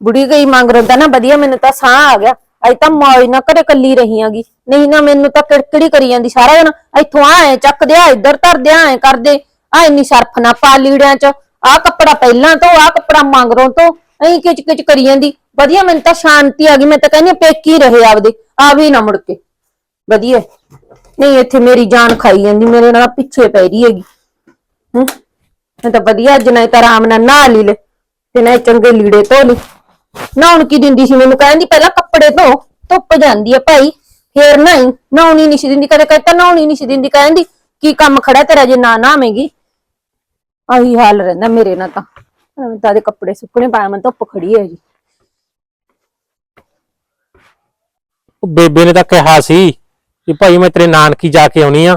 ਬੁੜੀ ਗਈ ਮੰਗ ਰੋਂਦਾ ਨਾ ਵਧੀਆ, ਮੈਨੂੰ ਤਾਂ ਸਾਹ ਆ ਗਿਆ। ਅੱਜ ਤਾਂ ਮੌਜ ਨਾ ਘਰੇ ਕੱਲੀ ਰਹੀ ਆਂਗੀ ਨਹੀਂ ਨਾ ਮੈਨੂੰ ਤਾਂ ਕਿੜਕਿੜੀ ਕਰੀ ਜਾਂਦੀ ਸਾਰਾ ਦਿਨ। ਇੱਥੋਂ ਆਏ ਚੱਕਦੇ ਆ ਇੱਧਰ ਧਰਦੇ ਆਏ ਕਰਦੇ ਆ ਇੰਨੀ ਸਰਫ ਨਾ ਪਾ ਲੀੜਿਆਂ ਚ। ਆ ਕੱਪੜਾ ਪਹਿਲਾਂ ਤੋਂ, ਆ ਕੱਪੜਾ ਮੰਗ ਤੋਂ। ਐਂ ਕਿਚ ਕਿਚ ਕਰੀ ਜਾਂਦੀ। ਵਧੀਆ, ਮੈਨੂੰ ਤਾਂ ਸ਼ਾਂਤੀ ਆ ਗਈ। ਮੈਂ ਤਾਂ ਕਹਿੰਦੀ ਪੇਕੀ ਰਹੇ ਆਪਦੇ। ਆ ਵੀ ਨਾ ਮੁੜ ਕੇ। ਵਧੀਆ। ਨਹੀਂ, ਇੱਥੇ ਮੇਰੀ ਜਾਨ ਖਾਈ ਜਾਂਦੀ। ਮੇਰੇ ਨਾਲ ਪਿੱਛੇ ਪੈ ਰਹੀ ਹੈਗੀ। ਹੂੰ? ਮੈਂ ਤਾਂ ਵਧੀਆ, ਅੱਜ ਨਾ ਤਾਂ ਆਰਾਮ ਨਾਲ ਨਹਾ ਲਈ ਲੈ। ਤੇ ਨਾ ਚੰਗੇ ਲੀੜੇ ਧੋ ਲਈ ਨਹਾਉਣ ਕੀ ਦਿੰਦੀ ਸੀ ਮੈਨੂੰ? ਕਹਿੰਦੀ ਪਹਿਲਾਂ ਕੱਪੜੇ ਧੋ, ਧੁੱਪ ਜਾਂਦੀ ਆ ਭਾਈ। ਫੇਰ ਨਹੀਂ, ਨਹਾਉਣੀ ਨਹੀਂ ਸੀ ਦਿੰਦੀ, ਕਦੇ ਕਹਿੰਦਾ ਨਹਾਉਣੀ ਨਹੀਂ ਸੀ ਦਿੰਦੀ। ਕਹਿੰਦੀ, ਕੀ ਕੰਮ ਖੜਾ ਤੇਰਾ ਜੇ ਨਾ ਨਹਾਵੇਂਗੀ? ਆਹੀ ਹਾਲ ਰਹਿੰਦਾ ਮੇਰੇ ਨਾਲ ਤਾਂ। ਮੈਂ ਤਾਂ ਦੇ ਕੱਪੜੇ ਸੁੱਕਣੇ ਪਾਇਆ ਮੈਂ ਧੁੱਪ ਖੜੀ ਹੈ ਜੀ। ਉਹ ਬੇਬੇ ਨੇ ਤਾਂ ਕਿਹਾ ਸੀ ਕਿ ਭਾਈ ਮੈਂ ਤੇਰੇ ਨਾਨਕੀ ਜਾ ਕੇ ਆਉਣੀ ਆ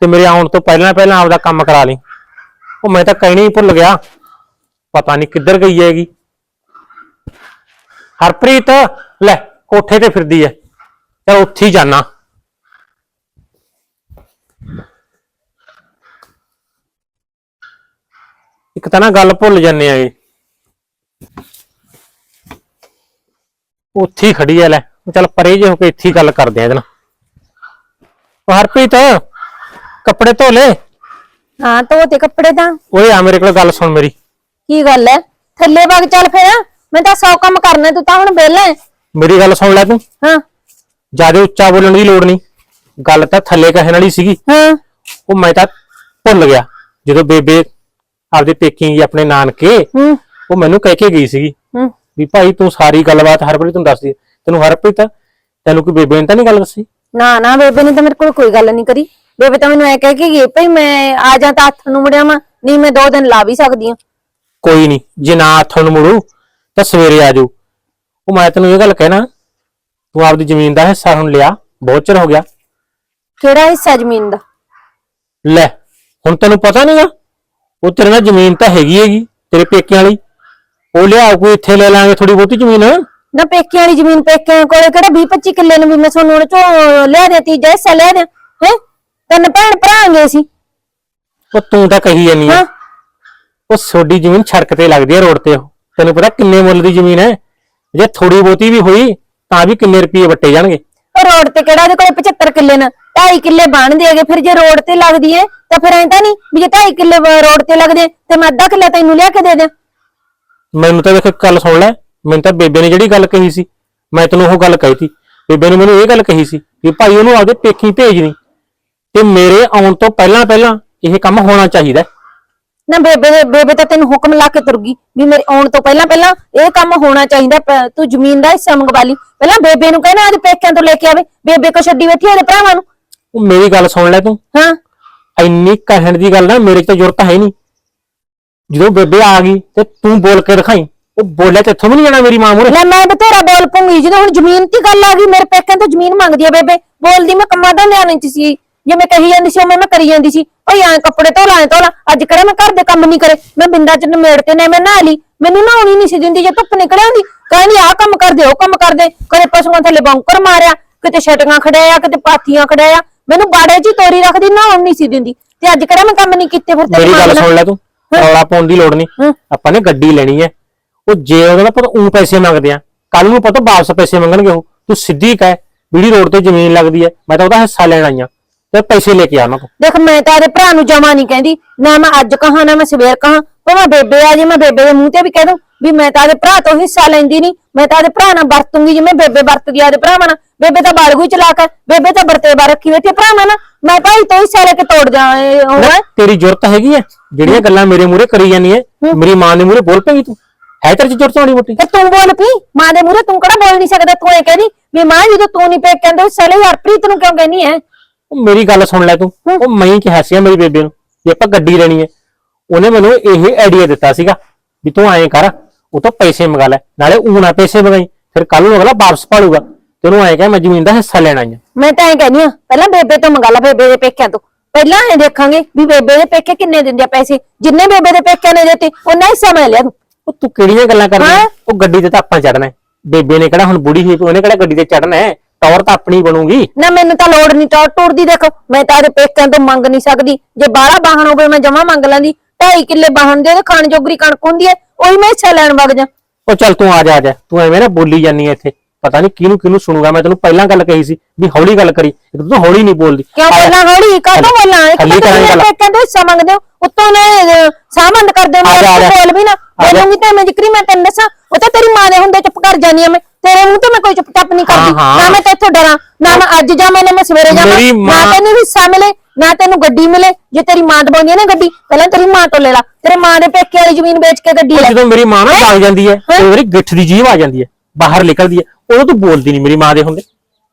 ਤੇ ਮੇਰੇ ਆਉਣ ਤੋਂ ਪਹਿਲਾਂ ਪਹਿਲਾਂ ਆਪਦਾ ਕੰਮ ਕਰਾ ਲਈ। ਉਹ ਮੈਂ ਤਾਂ ਕਹਿਣੀ ਹੀ ਭੁੱਲ ਗਿਆ। ਪਤਾ ਨਹੀਂ ਕਿੱਧਰ ਗਈ ਹੈਗੀ। ਹਰਪ੍ਰੀਤ ਲੈ ਕੋਠੇ ਤੇ ਫਿਰਦੀ ਐ। ਚਲ ਉੱਥੇ ਹੀ ਜਾਣਾ ਇੱਕ ਤਾਂ ਨਾ ਗੱਲ ਭੁੱਲ ਜਾਂਦੇ ਆਗੇ ਉੱਥੇ ਹੀ ਖੜੀ ਐ ਲੈ। ਚੱਲ ਪਰੇ ਜੇ ਹੋ ਕੇ ਇੱਥੇ ਹੀ ਗੱਲ ਕਰਦੇ ਆ ਇਹਦੇ ਨਾਲ। ਉਹ ਹਰਪ੍ਰੀਤ ਕੱਪੜੇ ਧੋ ਲੈ। ਹਾਂ ਧੋ ਤੇ ਕੱਪੜੇ ਤਾਂ। ਓਏ ਆ ਮੇਰੇ ਕੋਲ ਗੱਲ ਸੁਣ ਮੇਰੀ। ਕੀ ਗੱਲ ਹੈ ਥੱਲੇ ਵਗ ਚੱਲ ਫੇਰ। ਮੈਂ ਤਾਂ ਸੌ ਕੰਮ ਕਰਨਾ ਤੂੰ ਤਾਂ ਹੁਣ ਵਿਹਲਾ ਹੈ। ਮੇਰੀ ਗੱਲ ਸੁਣ ਲੈ ਤੂੰ। ਹਾਂ। ਜ਼ਿਆਦਾ ਉੱਚਾ ਬੋਲਣ ਦੀ ਲੋੜ ਨਹੀਂ। ਗੱਲ ਤਾਂ ਥੱਲੇ ਕਹਿਣ ਵਾਲੀ ਸੀਗੀ। ਹਾਂ। ਉਹ ਮੈਂ ਤਾਂ ਭੁੱਲ ਗਿਆ। ਜਦੋਂ ਬੇਬੇ ਆਪਦੇ ਪੇਕੀ ਗਈ ਆਪਣੇ ਨਾਨਕੇ ਹੂੰ। ਉਹ ਮੈਨੂੰ ਕਹਿ ਕੇ ਗਈ ਸੀਗੀ ਹੂੰ। ਵੀ ਭਾਈ ਤੂੰ ਸਾਰੀ ਗੱਲਬਾਤ ਹਰਪ੍ਰੀਤ ਨੂੰ ਦੱਸਦੀ ਤੈਨੂੰ ਹਰਪ੍ਰੀਤ ਤੈਨੂੰ ਕੋਈ ਬੇਬੇ ਨੇ ਤਾਂ ਨਹੀਂ ਗੱਲ ਦੱਸੀ? ਨਾ ਨਾ ਬੇਬੇ ਨੇ ਤਾਂ ਮੇਰੇ ਕੋਲ ਕੋਈ ਗੱਲ ਨਹੀਂ ਕਰੀ। ਬੇਬੇ ਤਾਂ ਮੈਨੂੰ ਐ ਕਹਿ ਕੇ ਗਈ ਭਈ ਮੈਂ ਆ ਜਾ ਤਾਂ ਹੱਥ ਨੂੰ ਮੁੜਿਆ ਵਾਂ ਨਹੀਂ ਮੈਂ ਦੋ ਦਿਨ ਲਾ ਵੀ ਸਕਦੀ ਹਾਂ। ਕੋਈ ਨਹੀਂ ਜੇ ਨਾ ਹੱਥੋਂ ਨੂੰ ਮੁੜੂ ਤਾਂ ਸਵੇਰੇ ਆ ਜਾਊ। ਉਹ ਮੈਂ ਤੈਨੂੰ ਇਹ ਗੱਲ ਕਹਿਣਾ ਤੂੰ ਆਪਦੀ ਜ਼ਮੀਨ ਦਾ ਹਿੱਸਾ ਹੁਣ ਲਿਆ ਬਹੁਤ ਚਿਰ ਹੋ ਗਿਆ। ਕਿਹੜਾ ਹਿੱਸਾ ਜ਼ਮੀਨ ਦਾ? ਲੈ ਹੁਣ ਤੈਨੂੰ ਪਤਾ ਨਹੀਂਗਾ ਉਹ ਤੇਰੇ ਨਾਲ ਜ਼ਮੀਨ ਤਾਂ ਹੈਗੀ ਹੈਗੀ ਤੇਰੇ ਪੇਕਿਆਂ ਵਾਲੀ। ਉਹ ਲਿਆ ਕੋਈ ਇੱਥੇ ਲੈ ਲਾਂਗੇ ਥੋੜੀ ਬਹੁਤੀ ਜ਼ਮੀਨ। ਨਾ ਪੇਕਿਆਂ ਵਾਲੀ ਜ਼ਮੀਨ ਪੇਕਿਆਂ ਕੋਲੇ ਕਿਹੜਾ 20 25 ਕਿੱਲੇ ਨੂੰ ਵੀ ਮੈਂ ਤੁਹਾਨੂੰ ਹੁਣ ਚੋਂ ਲਿਆ ਦੇ ਤੀਜਾ ਹਿੱਸਾ ਲਿਆ ਦੇ ਹੈ? ਤਿੰਨ ਭੈਣ ਭਰਾਂਗੇ ਸੀ। ਉਹ ਤੂੰ ਤਾਂ ਕਹੀ ਜਾਨੀ ਆ ਉਹ ਸੋਡੀ ਜ਼ਮੀਨ ਸੜਕ ਤੇ ਲੱਗਦੀ ਹੈ ਰੋਡ ਤੇ ਉਹ। ਤੈਨੂੰ ਪਤਾ ਕਿੰਨੇ ਮੁੱਲ ਦੀ ਜ਼ਮੀਨ ਹੈ? ਜੇ ਥੋੜੀ ਬਹੁਤੀ ਵੀ ਹੋਈ ਤਾਂ ਵੀ ਕਿੰਨੇ ਰੁਪਏ ਵੱਟੇ ਜਾਣਗੇ? ਉਹ ਰੋਡ ਤੇ ਕਿਹੜਾ ਉਹਦੇ ਕੋਲੇ 75 ਕਿੱਲੇ ਨਾ? 2.5 ਕਿੱਲੇ ਬਣਦੇ ਹੈਗੇ ਫਿਰ ਜੇ ਰੋਡ ਤੇ ਲੱਗਦੀ ਏ ਤਾਂ ਫਿਰ ਐਂ ਤਾਂ ਨਹੀਂ ਵੀ ਜੇ 2.5 ਕਿੱਲੇ ਰੋਡ ਤੇ ਲੱਗਦੇ ਤੇ ਮੈਂ ਅੱਧਾ ਕਿੱਲਾ ਤੈਨੂੰ ਲਿਆ ਕੇ ਦੇ ਦਿਆਂ। ਮੈਨੂੰ ਤਾਂ ਦੇਖ ਗੱਲ ਸੁਣ ਲੈ। ਮੈਨੂੰ ਤਾਂ ਬੇਬੇ ਨੇ ਜਿਹੜੀ ਗੱਲ ਕਹੀ ਸੀ ਮੈਂ ਤੈਨੂੰ ਉਹ ਗੱਲ ਕਹੀ ਸੀ ਬੇਬੇ ਨੇ ਮੈਨੂੰ ਇਹ ਗੱਲ ਕਹੀ ਸੀ ਕਿ ਭਾਈ ਉਹਨੂੰ ਆਪਦੇ ਪੇਖੀ ਭੇਜ ਨਹੀਂ ਤੇ ਮੇਰੇ ਆਉਣ ਤੋਂ ਪਹਿਲਾਂ ਪਹਿਲਾਂ ਇਹ ਕੰਮ ਹੋਣਾ ਚਾਹੀਦਾ ਹੈ। ਨਾ ਬੇਬੇ ਦੇ- ਬੇਬੇ ਤਾਂ ਤੈਨੂੰ ਹੁਕਮ ਲਾ ਕੇ ਤੁਰ ਗਈ ਵੀ ਮੇਰੇ ਆਉਣ ਤੋਂ ਪਹਿਲਾਂ ਪਹਿਲਾਂ ਇਹ ਕੰਮ ਹੋਣਾ ਚਾਹੀਦਾ ਪ- ਤੂੰ ਜ਼ਮੀਨ ਦਾ ਹਿੱਸਾ ਮੰਗਵਾ ਲਈ। ਪਹਿਲਾਂ ਬੇਬੇ ਨੂੰ ਕਹਿਣਾ ਆਦੇ ਪੇਕਿਆਂ ਤੋਂ ਲੈ ਕੇ ਆਵੇ। ਬੇਬੇ ਕੋ ਛੱਡੀ ਬੈਠੀ ਉਹਦੇ ਭਰਾਵਾਂ ਨੂੰ। ਉਹ ਮੇਰੀ ਗੱਲ ਸੁਣ ਲੈ ਤੂੰ। ਹਾਂ। ਇੰਨੀ ਕਹਿਣ ਦੀ ਗੱਲ ਨਾ ਮੇਰੇ 'ਚ ਤਾਂ ਜ਼ਰੂਰਤ ਹੈ ਨਹੀਂ। ਜਦੋਂ ਬੇਬੇ ਆ ਗਈ ਤੇ ਤੂੰ ਬੋਲ ਕੇ ਦਿਖਾਈ। ਉਹ ਬੋਲਿਆ ਤੇ ਇੱਥੋਂ ਵੀ ਨਹੀਂ ਜਾਣਾ ਮੇਰੀ ਮਾਂ ਮੂਰੇ ਲੈ ਮੈਂ ਬਥੇਰਾ ਬੋਲ ਪੂੰਗੀ ਜਦੋਂ ਹੁਣ ਜ਼ਮੀਨ ਦੀ ਗੱਲ ਆ ਗਈ ਮੇਰੇ ਪੇਕਿਆਂ ਤੋਂ ਜ਼ਮੀਨ ਮੰਗਦੀ ਆ ਬੇਬੇ। ਬੋਲਦੀ ਮੈਂ ਕੰਮਾਂ ਦਾ ਨਿਆਣੇ ਚ ਸੀ। ਜੇ ਮੈਂ ਕਹੀ ਜਾਂਦੀ ਸੀ ਉਹ ਮੈਂ ਕਰੀ ਜਾਂਦੀ ਸੀ। ਓਏ ਐਂ ਕੱਪੜੇ ਧੋ ਲਾਂ ਧੋ ਲਾਂ। ਅੱਜ ਕਿਹੜਾ ਮੈਂ ਘਰ ਦੇ ਕੰਮ ਨਹੀਂ ਕਰੇ? ਮੈਂ ਬਿੰਦਾ ਚ ਨਿਮੇੜ ਤੇ ਨੇ ਮੈਂ ਨਹਾ ਲਈ। ਮੈਨੂੰ ਨਹਾਉਣੀ ਨਹੀਂ ਸੀ ਦਿੰਦੀ ਜੇ ਧੁੱਪ ਨਿਕਲ ਆਉਂਦੀ। ਕਹਿੰਦੀ ਆਹ ਕੰਮ ਕਰਦੇ ਉਹ ਕੰਮ ਕਰਦੇ ਕਦੇ ਪਸ਼ੂਆਂ ਥੱਲੇ ਬੌਂਕਰ ਮਾਰਿਆ ਕਿਤੇ ਛਟੀਆਂ ਖੜਾਇਆ ਕਿਤੇ ਪਾਥੀਆਂ ਖੜਾਇਆ। ਮੈਨੂੰ ਬਾੜੇ ਹੀ ਤੋਰੀ ਰੱਖਦੀ ਨਹਾਉਣ ਨਹੀਂ ਸੀ ਦਿੰਦੀ। ਤੇ ਅੱਜ ਕਿਹੜਾ ਮੈਂ ਕੰਮ ਨਹੀਂ ਕੀਤੇ ਫਿਰ ਮੇਰੀ ਗੱਲ ਸੁਣ ਲੈ ਤੂੰ। ਰੌਲਾ ਪਾਉਣ ਦੀ ਲੋੜ ਨਹੀਂ। ਆਪਾਂ ਨੇ ਗੱਡੀ ਲੈਣੀ ਹੈ। ਉਹ ਜੇ ਉਹਦਾ ਪਤਾ ਉਹ ਪੈਸੇ ਮੰਗਦੇ ਆ ਕੱਲ ਨੂੰ ਪਤਾ ਵਾਪਸ ਪੈਸੇ ਮੰਗਣਗੇ ਉਹ। ਤੂੰ ਸਿੱਧੀ ਕਹਿ ਵੀੜੀ ਰੋਡ ਤੇ ਜ਼ਮੀਨ ਲੱਗਦੀ ਹੈ। ਮੈਂ ਤਾਂ ਉਹਦਾ ਹਿੱਸਾ ਲੈਣ ਆਈ ਆ ਤੇ ਪੈਸੇ ਲੈ ਕੇ ਆ ਉਹਨਾਂ ਤੋਂ ਦੇਖ ਮੈਂ ਤਾਂ ਇਹਦੇ ਭਰਾ ਨੂੰ ਜਮਾ ਨਹੀਂ ਕਹਿੰਦੀ। ਨਾ ਮੈਂ ਅੱਜ ਕਹਾ ਨਾ ਮੈਂ ਸਵੇਰ ਕਹਾ। ਭਾਵੇਂ ਬੇਬੇ ਆ ਜੇ ਮੈਂ ਬੇਬੇ ਦੇ ਮੂੰਹ ਤੇ ਵੀ ਕਹਿ ਦੂੰ ਵੀ ਮੈਂ ਤਾਂ ਇਹਦੇ ਭਰਾ ਤੋਂ ਹਿੱਸਾ ਲੈਂਦੀ ਨਹੀਂ। ਮੈਂ ਤਾਂ ਇਹਦੇ ਭਰਾ ਨਾਲ ਵਰਤੂੰਗੀ ਜਿਵੇਂ ਬੇਬੇ ਵਰਤਦੀ ਆ ਇਹਦੇ ਭਰਾਵਾਂ ਨਾਲ। ਬੇਬੇ ਤਾਂ ਬਾਲਗੂ ਚਲਾਕ ਹੈ ਬੇਬੇ ਤਾਂ ਵਰਤੇ ਬਾਰ ਰੱਖੀ ਬੈਠੀ ਆ ਭਰਾਵਾਂ ਨਾਲ ਮੈਂ ਭਾਈ ਤੋਂ ਹਿੱਸਾ ਲੈ ਕੇ ਤੋੜ ਜਾ ਨਾ, ਤੇਰੀ ਜ਼ਰੂਰਤ ਹੈਗੀ ਹੈ ਜਿਹੜੀਆਂ ਗੱਲਾਂ ਮੇਰੇ ਮੂਹਰੇ ਕਰੀ ਜਾਂਦੀ ਹੈ। ਮੇਰੀ ਮਾਂ ਦੇ ਮੂਹਰੇ ਬੋਲ ਪਏਗੀ ਤੂੰ। ਹੈ ਤੇਰੇ ਚ ਜ਼ਰੂਰਤ ਹੋਣੀ ਮੋਟੀ? ਤੇ ਤੂੰ ਬੋਲ ਪੀ ਮਾਂ ਦੇ ਮੂਹਰੇ ਤੂੰ ਕਿਹੜਾ ਬੋਲ ਨਹੀਂ ਸਕਦਾ? ਤੂੰ ਇਹ ਕਹਿੰਦੀ ਵੀ ਮਾਂ ਜਦੋਂ ਤੂੰ ਨਹੀਂ ਪੇਕ ਕਹਿੰਦੇ ਸਲੇ ਹਰਪ੍ਰੀਤ ਨੂੰ ਕਿਉਂ ਕਹਿੰਦੀ ਹੈ ਉਹ ਮੇਰੀ ਗੱਲ ਸੁਣ ਲੈ ਤੂੰ। ਉਹ ਮੈਂ ਕਿਹਾ ਸੀ ਮੇਰੀ ਬੇਬੇ ਨੂੰ ਵੀ ਆਪਾਂ ਗੱਡੀ ਲੈਣੀ ਹੈ। ਉਹਨੇ ਮੈਨੂੰ ਇਹ ਆਈਡੀਆ ਦਿੱਤਾ ਸੀਗਾ ਵੀ ਤੂੰ ਐਂ ਕਰ ਉਹ ਤੋਂ ਪੈਸੇ ਮੰਗਾ ਲੈ। ਨਾਲੇ ਉਹ ਨਾ ਪੈਸੇ ਮੰਗਾਈ ਫਿਰ ਕੱਲ ਨੂੰ ਅਗਲਾ ਵਾਪਸ ਪਾੜੂਗਾ ਤੇ ਉਹਨੂੰ ਐਂ ਕਹਿ ਮੈਂ ਜ਼ਮੀਨ ਦਾ ਹਿੱਸਾ ਲੈਣਾ ਹੈ। ਮੈਂ ਤਾਂ ਇਹ ਕਹਿੰਦੀ ਆ ਪਹਿਲਾਂ ਬੇਬੇ ਤੋਂ ਮੰਗਾ ਲਾ ਬੇਬੇ ਦੇ ਪੇਕਿਆਂ ਤੋਂ। ਪਹਿਲਾਂ ਇਹ ਦੇਖਾਂਗੇ ਵੀ ਬੇਬੇ ਦੇ ਪੇਕੇ ਕਿੰਨੇ ਦਿੰਦੇ ਆ ਪੈਸੇ। ਜਿੰਨੇ ਬੇਬੇ ਦੇ ਪੇਕਿਆਂ ਨੇ ਦਿੱਤੇ ਉਹਨਾਂ ਹਿੱਸਾ ਮੈਂ ਲਿਆ ਤੂੰ ਉਹ ਤੂੰ ਕਿਹੜੀਆਂ ਗੱਲਾਂ ਕਰਦਾ? ਉਹ ਗੱਡੀ ਤੇ ਤਾਂ ਆਪਾਂ ਚੜਨਾ ਹੈ। ਬੇਬੇ ਨੇ ਕਿਹੜਾ ਹੁਣ ਬੁੜੀ ਹੋਈ ਪਈ, ਉਹਨੇ ਕਿਹੜਾ ਗੱਡੀ ਤੇ ਚੜਨਾ ਹੈ? ਟੌਰ ਤਾਂ ਆਪਣੀ ਬਣੂਗੀ। ਨਾ ਮੈਨੂੰ ਤਾਂ ਲੋੜ ਨਹੀਂ ਟੌਰ ਟੂਰ ਦੀ ਦੇਖੋ ਮੈਂ ਤਾਂ ਇਹਦੇ ਪੇਕਿਆਂ ਤੋਂ ਮੰਗ ਨਹੀਂ ਸਕਦੀ। ਜੇ ਬਾਹਲਾ ਬਾਹਣ ਹੋਵੇ ਮੈਂ ਜਮਾ ਮੰਗ ਲੈਂਦੀ। ਢਾਈ ਕਿੱਲੇ ਬਾਹਣ ਦੇ ਉਹਦੇ ਖਾਣ ਜੋਗਰੀ ਕਣਕ ਹੁੰਦੀ ਹੈ ਉਹੀ ਮੈਂ ਹਿੱਸਾ ਲੈਣ ਵਗ ਜਾ। ਉਹ ਚੱਲ ਤੂੰ ਆ ਜਾ ਆ ਜਾ। ਤੂੰ ਐਵੇਂ ਨਾ ਬੋਲੀ ਜਾਨੀ ਐ ਇੱਥੇ। ਪਤਾ ਨਹੀਂ ਕਿਹਨੂੰ ਕਿਹਨੂੰ ਸੁਣੂਗਾ। ਮੈਂ ਤੈਨੂੰ ਪਹਿਲਾਂ ਗੱਲ ਕਹੀ ਸੀ ਵੀ ਹੌਲੀ ਗੱਲ ਕਰੀ। ਇੱਕ ਤਾਂ ਤੂੰ ਹੌਲੀ ਨਹੀਂ ਬੋਲਦੀ। ਕਿਉਂ ਆ ਜਾ। ਬੋਲਾਂ ਹੌਲੀ? ਕਾਹਤੋਂ ਬੋਲਾਂ? ਇੱਕ ਹੱਲੀ ਤਾਂ ਕਰਾਂਗੇ ਤੁਸੀਂ ਗੱਲ। ਮੇਰੇ ਕਹਿੰਦੇ ਹਿੱਸਾ ਮੰਗਦੇ ਹੋ। ਉੱਤੋਂ ਨੇ ਸਾਹਮਣ ਕਰਦੇ ਹੋ ਆ ਜਾ, ਆ ਮੈਂ ਜਾ। ਬੋਲ ਵੀ ਨਾ। ਆ ਜਾ। ਬੋਲੂੰਗੀ ਤੇ ਮੈਂ ਜ਼ਿਕਰੀ ਮੈਂ ਤੈਨੂੰ ਦੱਸਾਂ। ਉਹ ਤਾਂ ਤੇਰੀ ਮਾਂ ਦੇ ਹੁੰਦੇ ਚੁੱਪ ਕਰ ਜਾਨੀ ਆ ਮੈਂ। ਤੇਰੇ ਮੂੰਹ ਤੋਂ ਮੈਂ ਕੋਈ ਚੁੱਪ ਚਾਪ ਨਹੀਂ ਕਰਦੀ। ਹਾਂ, ਹਾਂ। ਨਾ ਮੈਂ ਤੇਥੋਂ ਡਰਾਂ ਨਾ ਮੈਂ ਅੱਜ ਜਾਵਾਂ ਨਾ ਮੈਂ ਸਵੇਰੇ ਜਾਵਾਂ ਮੇਰੀ ਨਾ ਮਾਂ- ਤੈਨੂੰ ਹਿੱਸਾ ਮਿਲੇ ਨਾ ਤੈਨੂੰ ਗੱਡੀ ਮਿਲੇ। ਜੇ ਤੇਰੀ ਮਾਂ ਦਬਾਉਂਦੀ ਹੈ ਨਾ ਗੱਡੀ ਪਹਿਲਾਂ ਤੇਰੀ ਮਾਂ ਤੋਂ ਲੈ ਲਾ। ਤੇਰੇ ਮਾਂ ਦੇ ਪੇਕੇ ਵਾਲੀ ਜ਼ਮੀਨ ਵੇਚ ਕੇ ਗੱਡੀ ਉਹ ਲੈ। ਜਦੋਂ ਮੇਰੀ ਮਾਂ ਨਾ ਭਾਗ ਜਾਂਦੀ ਹੈ ਤੇ ਮੇਰੀ ਗਿੱਠ ਦੀ ਜੀਭ ਆ ਜਾਂਦੀ ਹੈ ਬਾਹਰ ਨਿਕਲਦੀ ਹੈ। ਉਦੋਂ ਤੂੰ ਬੋਲਦੀ ਨਹੀਂ ਮੇਰੀ ਮਾਂ ਦੇ ਹੁੰਦੇ।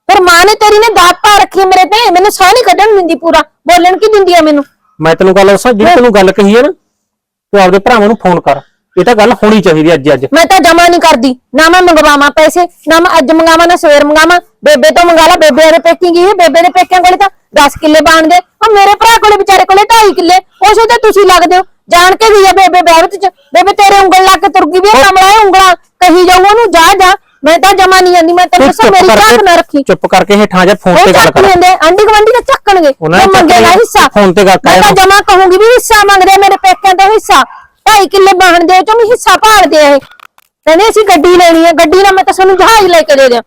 ਫਿਰ ਮਾਂ ਨੇ ਤੇਰੀ ਨੇ ਦਾਤ ਪਾ ਰੱਖੀ ਹੈ ਮੇਰੇ ਤੇ ਮੈਨੂੰ ਸਾਹ ਨਹੀਂ ਕੱਢਣ ਦਿੰਦੀ ਪੂਰਾ। ਬੋਲਣ ਕੀ ਦਿੰਦੀ ਆ ਮੈਨੂੰ? ਮੈਂ ਤੈਨੂੰ ਗੱਲ ਦੱਸਾਂ ਜਿਹੜੀ ਤੈਨੂੰ ਗੱਲ ਕਹੀ ਹੈ ਨਾ ਤੂੰ ਆਪਦੇ ਭਰਾਵਾਂ ਨੂੰ ਫੋਨ ਕਰ। ਇਹ ਤਾਂ ਗੱਲ ਹੋਣੀ ਚਾਹੀਦੀ ਅੱਜ ਅੱਜ। ਮੈਂ ਤਾਂ ਜਮਾ ਨਹੀਂ ਕਰਦੀ। ਨਾ ਮੈਂ ਮੰਗਵਾਵਾਂ ਪੈਸੇ ਨਾ ਮੈਂ ਅੱਜ ਮੰਗਾਵਾਂ ਨਾ ਸਵੇਰ ਮੰਗਾਵਾਂ ਬੇਬੇ ਤੋਂ ਮੰਗਾ ਲਾ ਬੇਬੇ ਦੇ ਪੇਕੀ ਗਈ ਹੈ ਬੇਬੇ ਦੇ ਪੇਕਿਆਂ ਕੋਲੇ ਤਾਂ 10 ਕਿੱਲੇ ਬਣਦੇ ਉਹ ਮੇਰੇ ਭਰਾ ਕੋਲੇ ਵਿਚਾਰੇ ਕੋਲੇ 2.5 ਕਿੱਲੇ। ਉਸੇ ਤੇ ਤੁਸੀਂ ਲੱਗਦੇ ਹੋ ਜਾਣ ਕੇ ਗਈ ਹੈ ਬੇਬੇ ਬੈਰਤ ਚ ਬੇਬੇ ਤੇਰੇ ਉਂਗਲ ਲਾ ਕੇ ਤੁਰ ਗਈ ਵੀ ਇਹ ਕਮਲਾ ਹੈ ਉਂਗਲਾਂ ਕਹੀ ਜਾਊ ਉਹਨੂੰ ਜਾ ਜਾ। ਮੈਂ ਤਾਂ ਜਮਾ ਨਹੀਂ ਜਾਂਦੀ ਮੈਂ ਤੈਨੂੰ ਤੂੰ ਦੱਸਾਂ ਮੇਰੀ ਝਾਕ ਨਾ ਰੱਖੀ। ਚੁੱਪ ਕਰਕੇ ਹੇਠਾਂ ਜਾ ਫੋਨ ਤੇ ਗੱਲ ਕਰ। ਲੈਂਦੇ ਆਂਢੀ ਗਵੰਡੀ ਤਾਂ ਚੱਕਣਗੇ। ਉਹਨਾਂ ਨੇ ਮੰਗੇਗਾ ਹਿੱਸਾ। ਫੋਨ ਤੇ ਗੱਲ ਕਰ ਮੈਂ ਤਾਂ। ਜਮਾ ਕਹੂੰਗੀ ਵੀ ਹਿੱਸਾ ਮੰਗਦੇ ਆ ਮੇਰੇ ਪੇਕਿਆਂ ਤੋਂ ਹਿੱਸਾ। 2.5 ਕਿੱਲੇ ਬਾਹਣ ਦੇ ਚੋਂ ਵੀ ਹਿੱਸਾ ਭਾਲਦੇ ਆ ਇਹ। ਕਹਿੰਦੇ ਅਸੀਂ ਗੱਡੀ ਲੈਣੀ ਹੈ ਗੱਡੀ ਨਾਲ ਮੈਂ ਤਾਂ ਸਾਨੂੰ ਜਹਾਜ਼ ਲੈ ਕੇ ਦੇ ਦਿਆਂ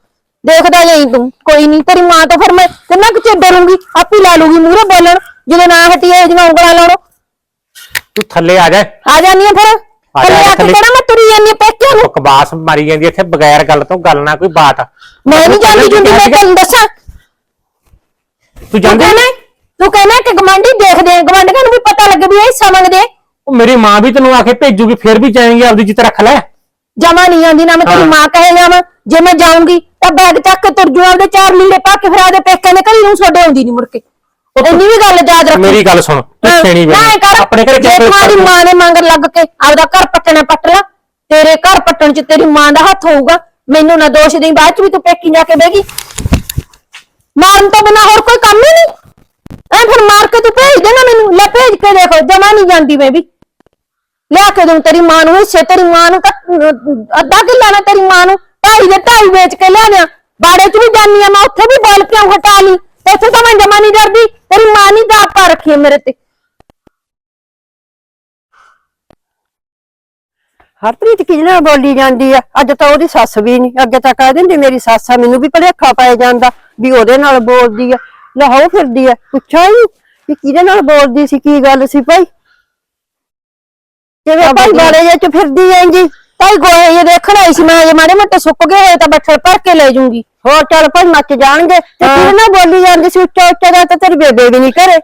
ਦੇਖਦਾ ਜਾਈ ਤੂੰ ਕੋਈ ਨਹੀਂ ਤੇਰੀ ਮਾਂ ਤਾਂ ਫਿਰ ਮੈਂ ਕਿੰਨਾ ਕੁ ਚਿਰ ਡਰੂੰਗੀ ਆਪੀ ਲਾ ਲੂਗੀ ਮੂਹਰੇ ਬੋਲਣ ਜਦੋਂ ਨਾ ਹਟੀ ਇਹ ਜਿਹੀਆਂ ਉਂਗਲਾਂ ਲਾਉਣੋ। ਤੂੰ ਥੱਲੇ ਆ ਜਾ। ਆ ਜਾਨੀ ਆ ਫਿਰ? ਆ ਜਾ, ਥੱਲੇ ਆ ਕੇ ਥੱਲੇ। ਕਿਹੜਾ ਮੈਂ ਤੁਰੀ ਜਾਂਦੀ ਆ ਪੇਕਿਆਂ ਨੂੰ? ਬਕਵਾਸ ਮਾਰੀ ਜਾਂਦੀ ਹੈ ਇੱਥੇ ਬਗੈਰ ਗੱਲ ਤੋਂ ਗੱਲ ਨਾ ਕੋਈ ਬਾਤ। ਮੈਂ ਨਹੀਂ ਜਾਂਦੀ ਜੁੰਦੀ ਮੈਂ ਤੈਨੂੰ ਦੱਸਾਂ। ਤੂੰ ਤੂੰ ਜਾਂਦੀ ਕਹਿੰਦਾ ਤੂੰ ਕਹਿੰਦਾ ਕਿ ਗਵਾਂਢੀ ਦੇਖਦੇ ਆ ਗਵਾਂਢੀਆਂ ਨੂੰ ਵੀ ਪਤਾ ਲੱਗੇ ਵੀ ਇਹ ਹਿੱਸਾ ਮੰਗਦੇ ਆ। ਉਹ ਮੇਰੀ ਮਾਂ ਵੀ ਤੈਨੂੰ ਆ ਕੇ ਭੇਜੂਗੀ ਫਿਰ ਵੀ ਜਾਏਂਗੀ ਆਪਦੀ ਜਿੱਤ ਰੱਖ ਲੈ। ਜਮਾ ਨਹੀਂ ਆਉਂਦੀ ਨਾ ਮੈਂ ਤੇਰੀ ਹਾਂ। ਮਾਂ ਕਹੇ ਜਾਵਾਂ ਜੇ ਮੈਂ ਜਾਊਂਗੀ ਤਾਂ ਬੈਗ ਚੱਕ ਕੇ ਤੁਰ ਜੂ ਆਪਦੇ ਚਾਰ ਲੀੜੇ ਪਾ ਕੇ ਫਿਰ ਆਪਦੇ ਪੇਕਿਆਂ ਦੇ ਘਰੀ ਨੂੰ ਛੋੜੇ ਆਉਂਦੀ ਨਹੀਂ ਮੁੜ ਕੇ। ਇੰਨੀ ਵੀ ਗੱਲ ਯਾਦ ਰੱਖ। ਮੇਰੀ ਗੱਲ ਸੁਣ ਤੂੰ ਇਹ ਕਰ ਆਪਣੇ ਘਰੇ ਜੇ ਕਿੱਥੇ ਤੁਹਾਡੀ ਮਾਂ ਨੇ ਮੰਗ ਲੱਗ ਕੇ ਆਪਦਾ ਘਰ ਪੱਟਣਾ ਪੱਟ ਲਾ ਤੇਰੇ ਘਰ ਪੱਟਣ 'ਚ ਤੇਰੀ ਮਾਂ ਦਾ ਹੱਥ ਹੋਊਗਾ। ਮੈਨੂੰ ਨਾ ਦੋਸ਼ ਦੇਈ ਬਾਅਦ 'ਚ ਵੀ ਤੂੰ ਪੇਕੀ ਜਾ ਕੇ ਬਹਿਗੀ ਮਾਰਨ ਤੋਂ ਬਿਨਾ ਹੋਰ ਕੋਈ ਕੰਮ ਹੀ ਨਹੀਂ। ਐ ਫਿਰ ਮਾਰ ਕੇ ਤੂੰ ਭੇਜ ਦੇਣਾ ਮੈਨੂੰ। ਲੈ ਭੇਜ ਕੇ ਦੇਖੋ ਜਮਾ ਨਹੀਂ ਜਾਂਦੀ ਮੈਂ ਵੀ। ਲਿਆ ਕੇ ਦੂੰ ਤੇਰੀ ਮਾਂ ਨੂੰ ਹਿੱਸੇ ਤੇਰੀ ਮਾਂ ਨੂੰ ਤਾਂ ਅਹ, ਅੱਧਾ ਕਿੱਲਾ ਨਾ ਤੇਰੀ ਮਾਂ ਨੂੰ। ਢਾਈ ਦੇ ਢਾਈ ਵੇਚ ਕੇ ਲਿਆ ਬਾੜੇ 'ਚ ਵੀ ਜਾਨੀ ਆ ਮੈਂ ਉੱਥੇ ਵੀ ਬੋਲ ਕਿਉਂ ਹਟਾ ਲਈ। ਇੱਥੇ ਤਾਂ ਮੈਂ ਜਮਾ ਨਹੀਂ ਡਰਦੀ। ਤੇਰੀ ਮਾਂ ਨਹੀਂ ਦਾਪ ਪਾ ਰੱਖੀ ਹੈ ਮੇਰੇ ਤੇ। ਹਰਪ੍ਰੀਤ ਕਿਹਦੇ ਨਾਲ ਬੋਲੀ ਜਾਂਦੀ ਆ? ਅੱਜ ਤਾਂ ਉਹਦੀ ਸੱਸ ਵੀ ਨਹੀਂ। ਅੱਗੇ ਤਾਂ ਕਹਿ ਦਿੰਦੀ ਮੇਰੀ ਸੱਸ ਆ ਮੈਨੂੰ ਵੀ ਭਲੇਖਾ ਪੈ ਜਾਂਦਾ ਵੀ ਉਹਦੇ ਨਾਲ ਬੋਲਦੀ ਆ। ਲਹਾਓ ਫਿਰਦੀ ਆ। ਪੁੱਛਾਂ ਹੀ ਵੀ ਕਿਹਦੇ ਨਾਲ ਬੋਲਦੀ ਸੀ ਕੀ ਗੱਲ ਸੀ ਭਾਈ? ਕਿਵੇਂ ਭਾਈ ਬਾੜੇ ਜੇ ਚ ਫਿਰਦੀ ਐਂਗੀ ਤਾਈ ਗੋਏ ਇਹ ਦੇਖਣ ਆਈ ਸੀ ਮੈਂ ਜੇ ਮਾੜੇ ਮੋਟੇ ਸੁੱਕ ਗਏ ਹੋਏ ਤਾਂ ਬੱਠਲ ਭਰ ਕੇ ਲੈ ਜਾਊਂਗੀ ਹੋਰ ਚੱਲ ਭਾਈ ਮੱਚ ਜਾਣਗੇ। ਤੇ ਹਾਂ। ਕਿਹਦੇ ਨਾਲ ਬੋਲੀ ਜਾਂਦੀ ਸੀ ਉੱਚਾ ਉੱਚਾ ਦਾ ਤਾਂ ਤੇਰੀ ਬੇਬੇ ਵੀ ਨਹੀਂ ਘਰੇ।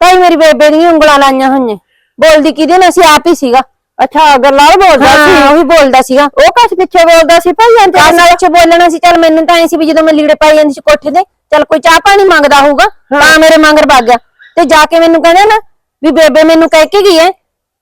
ਤਾਈ ਮੇਰੀ ਬੇਬੇ ਦੀਆਂ ਉਂਗਲਾਂ ਲਾਈਆਂ ਹੋਈਆਂ। ਬੋਲਦੀ ਕਿਹਦੇ ਨਾਲ ਸੀ? ਆਪ ਹੀ ਸੀਗਾ। ਅੱਛਾ ਗੱਲਾਂ ਬੋਲਦਾ ਹਾਂ। ਸੀ ਉਹੀ ਬੋਲਦਾ ਸੀਗਾ। ਉਹ ਕਸ ਪਿੱਛੇ ਬੋਲਦਾ ਸੀ ਭਾਈ? ਆਂ ਕਾਸ ਨਾਲ ਚ ਬੋਲਣਾ ਸੀ? ਚੱਲ ਮੈਨੂੰ ਤਾਂ ਐ ਸੀ ਵੀ ਜਦੋਂ ਮੈਂ ਲੀੜੇ ਪਾਈ ਜਾਂਦੀ ਸੀ ਕੋਠੇ ਤੇ। ਚੱਲ ਕੋਈ ਚਾਹ ਪਾਣੀ ਮੰਗਦਾ ਹੋਊਗਾ ਤਾਂ ਮੇਰੇ ਮੰਗਰ ਵਗ ਗਿਆ। ਤੇ ਜਾ ਕੇ ਮੈਨੂੰ ਕਹਿੰਦਾ ਨਾ ਵੀ ਬੇਬੇ ਮੈਨੂੰ ਕਹਿ ਕੇ ਗਈ ਐ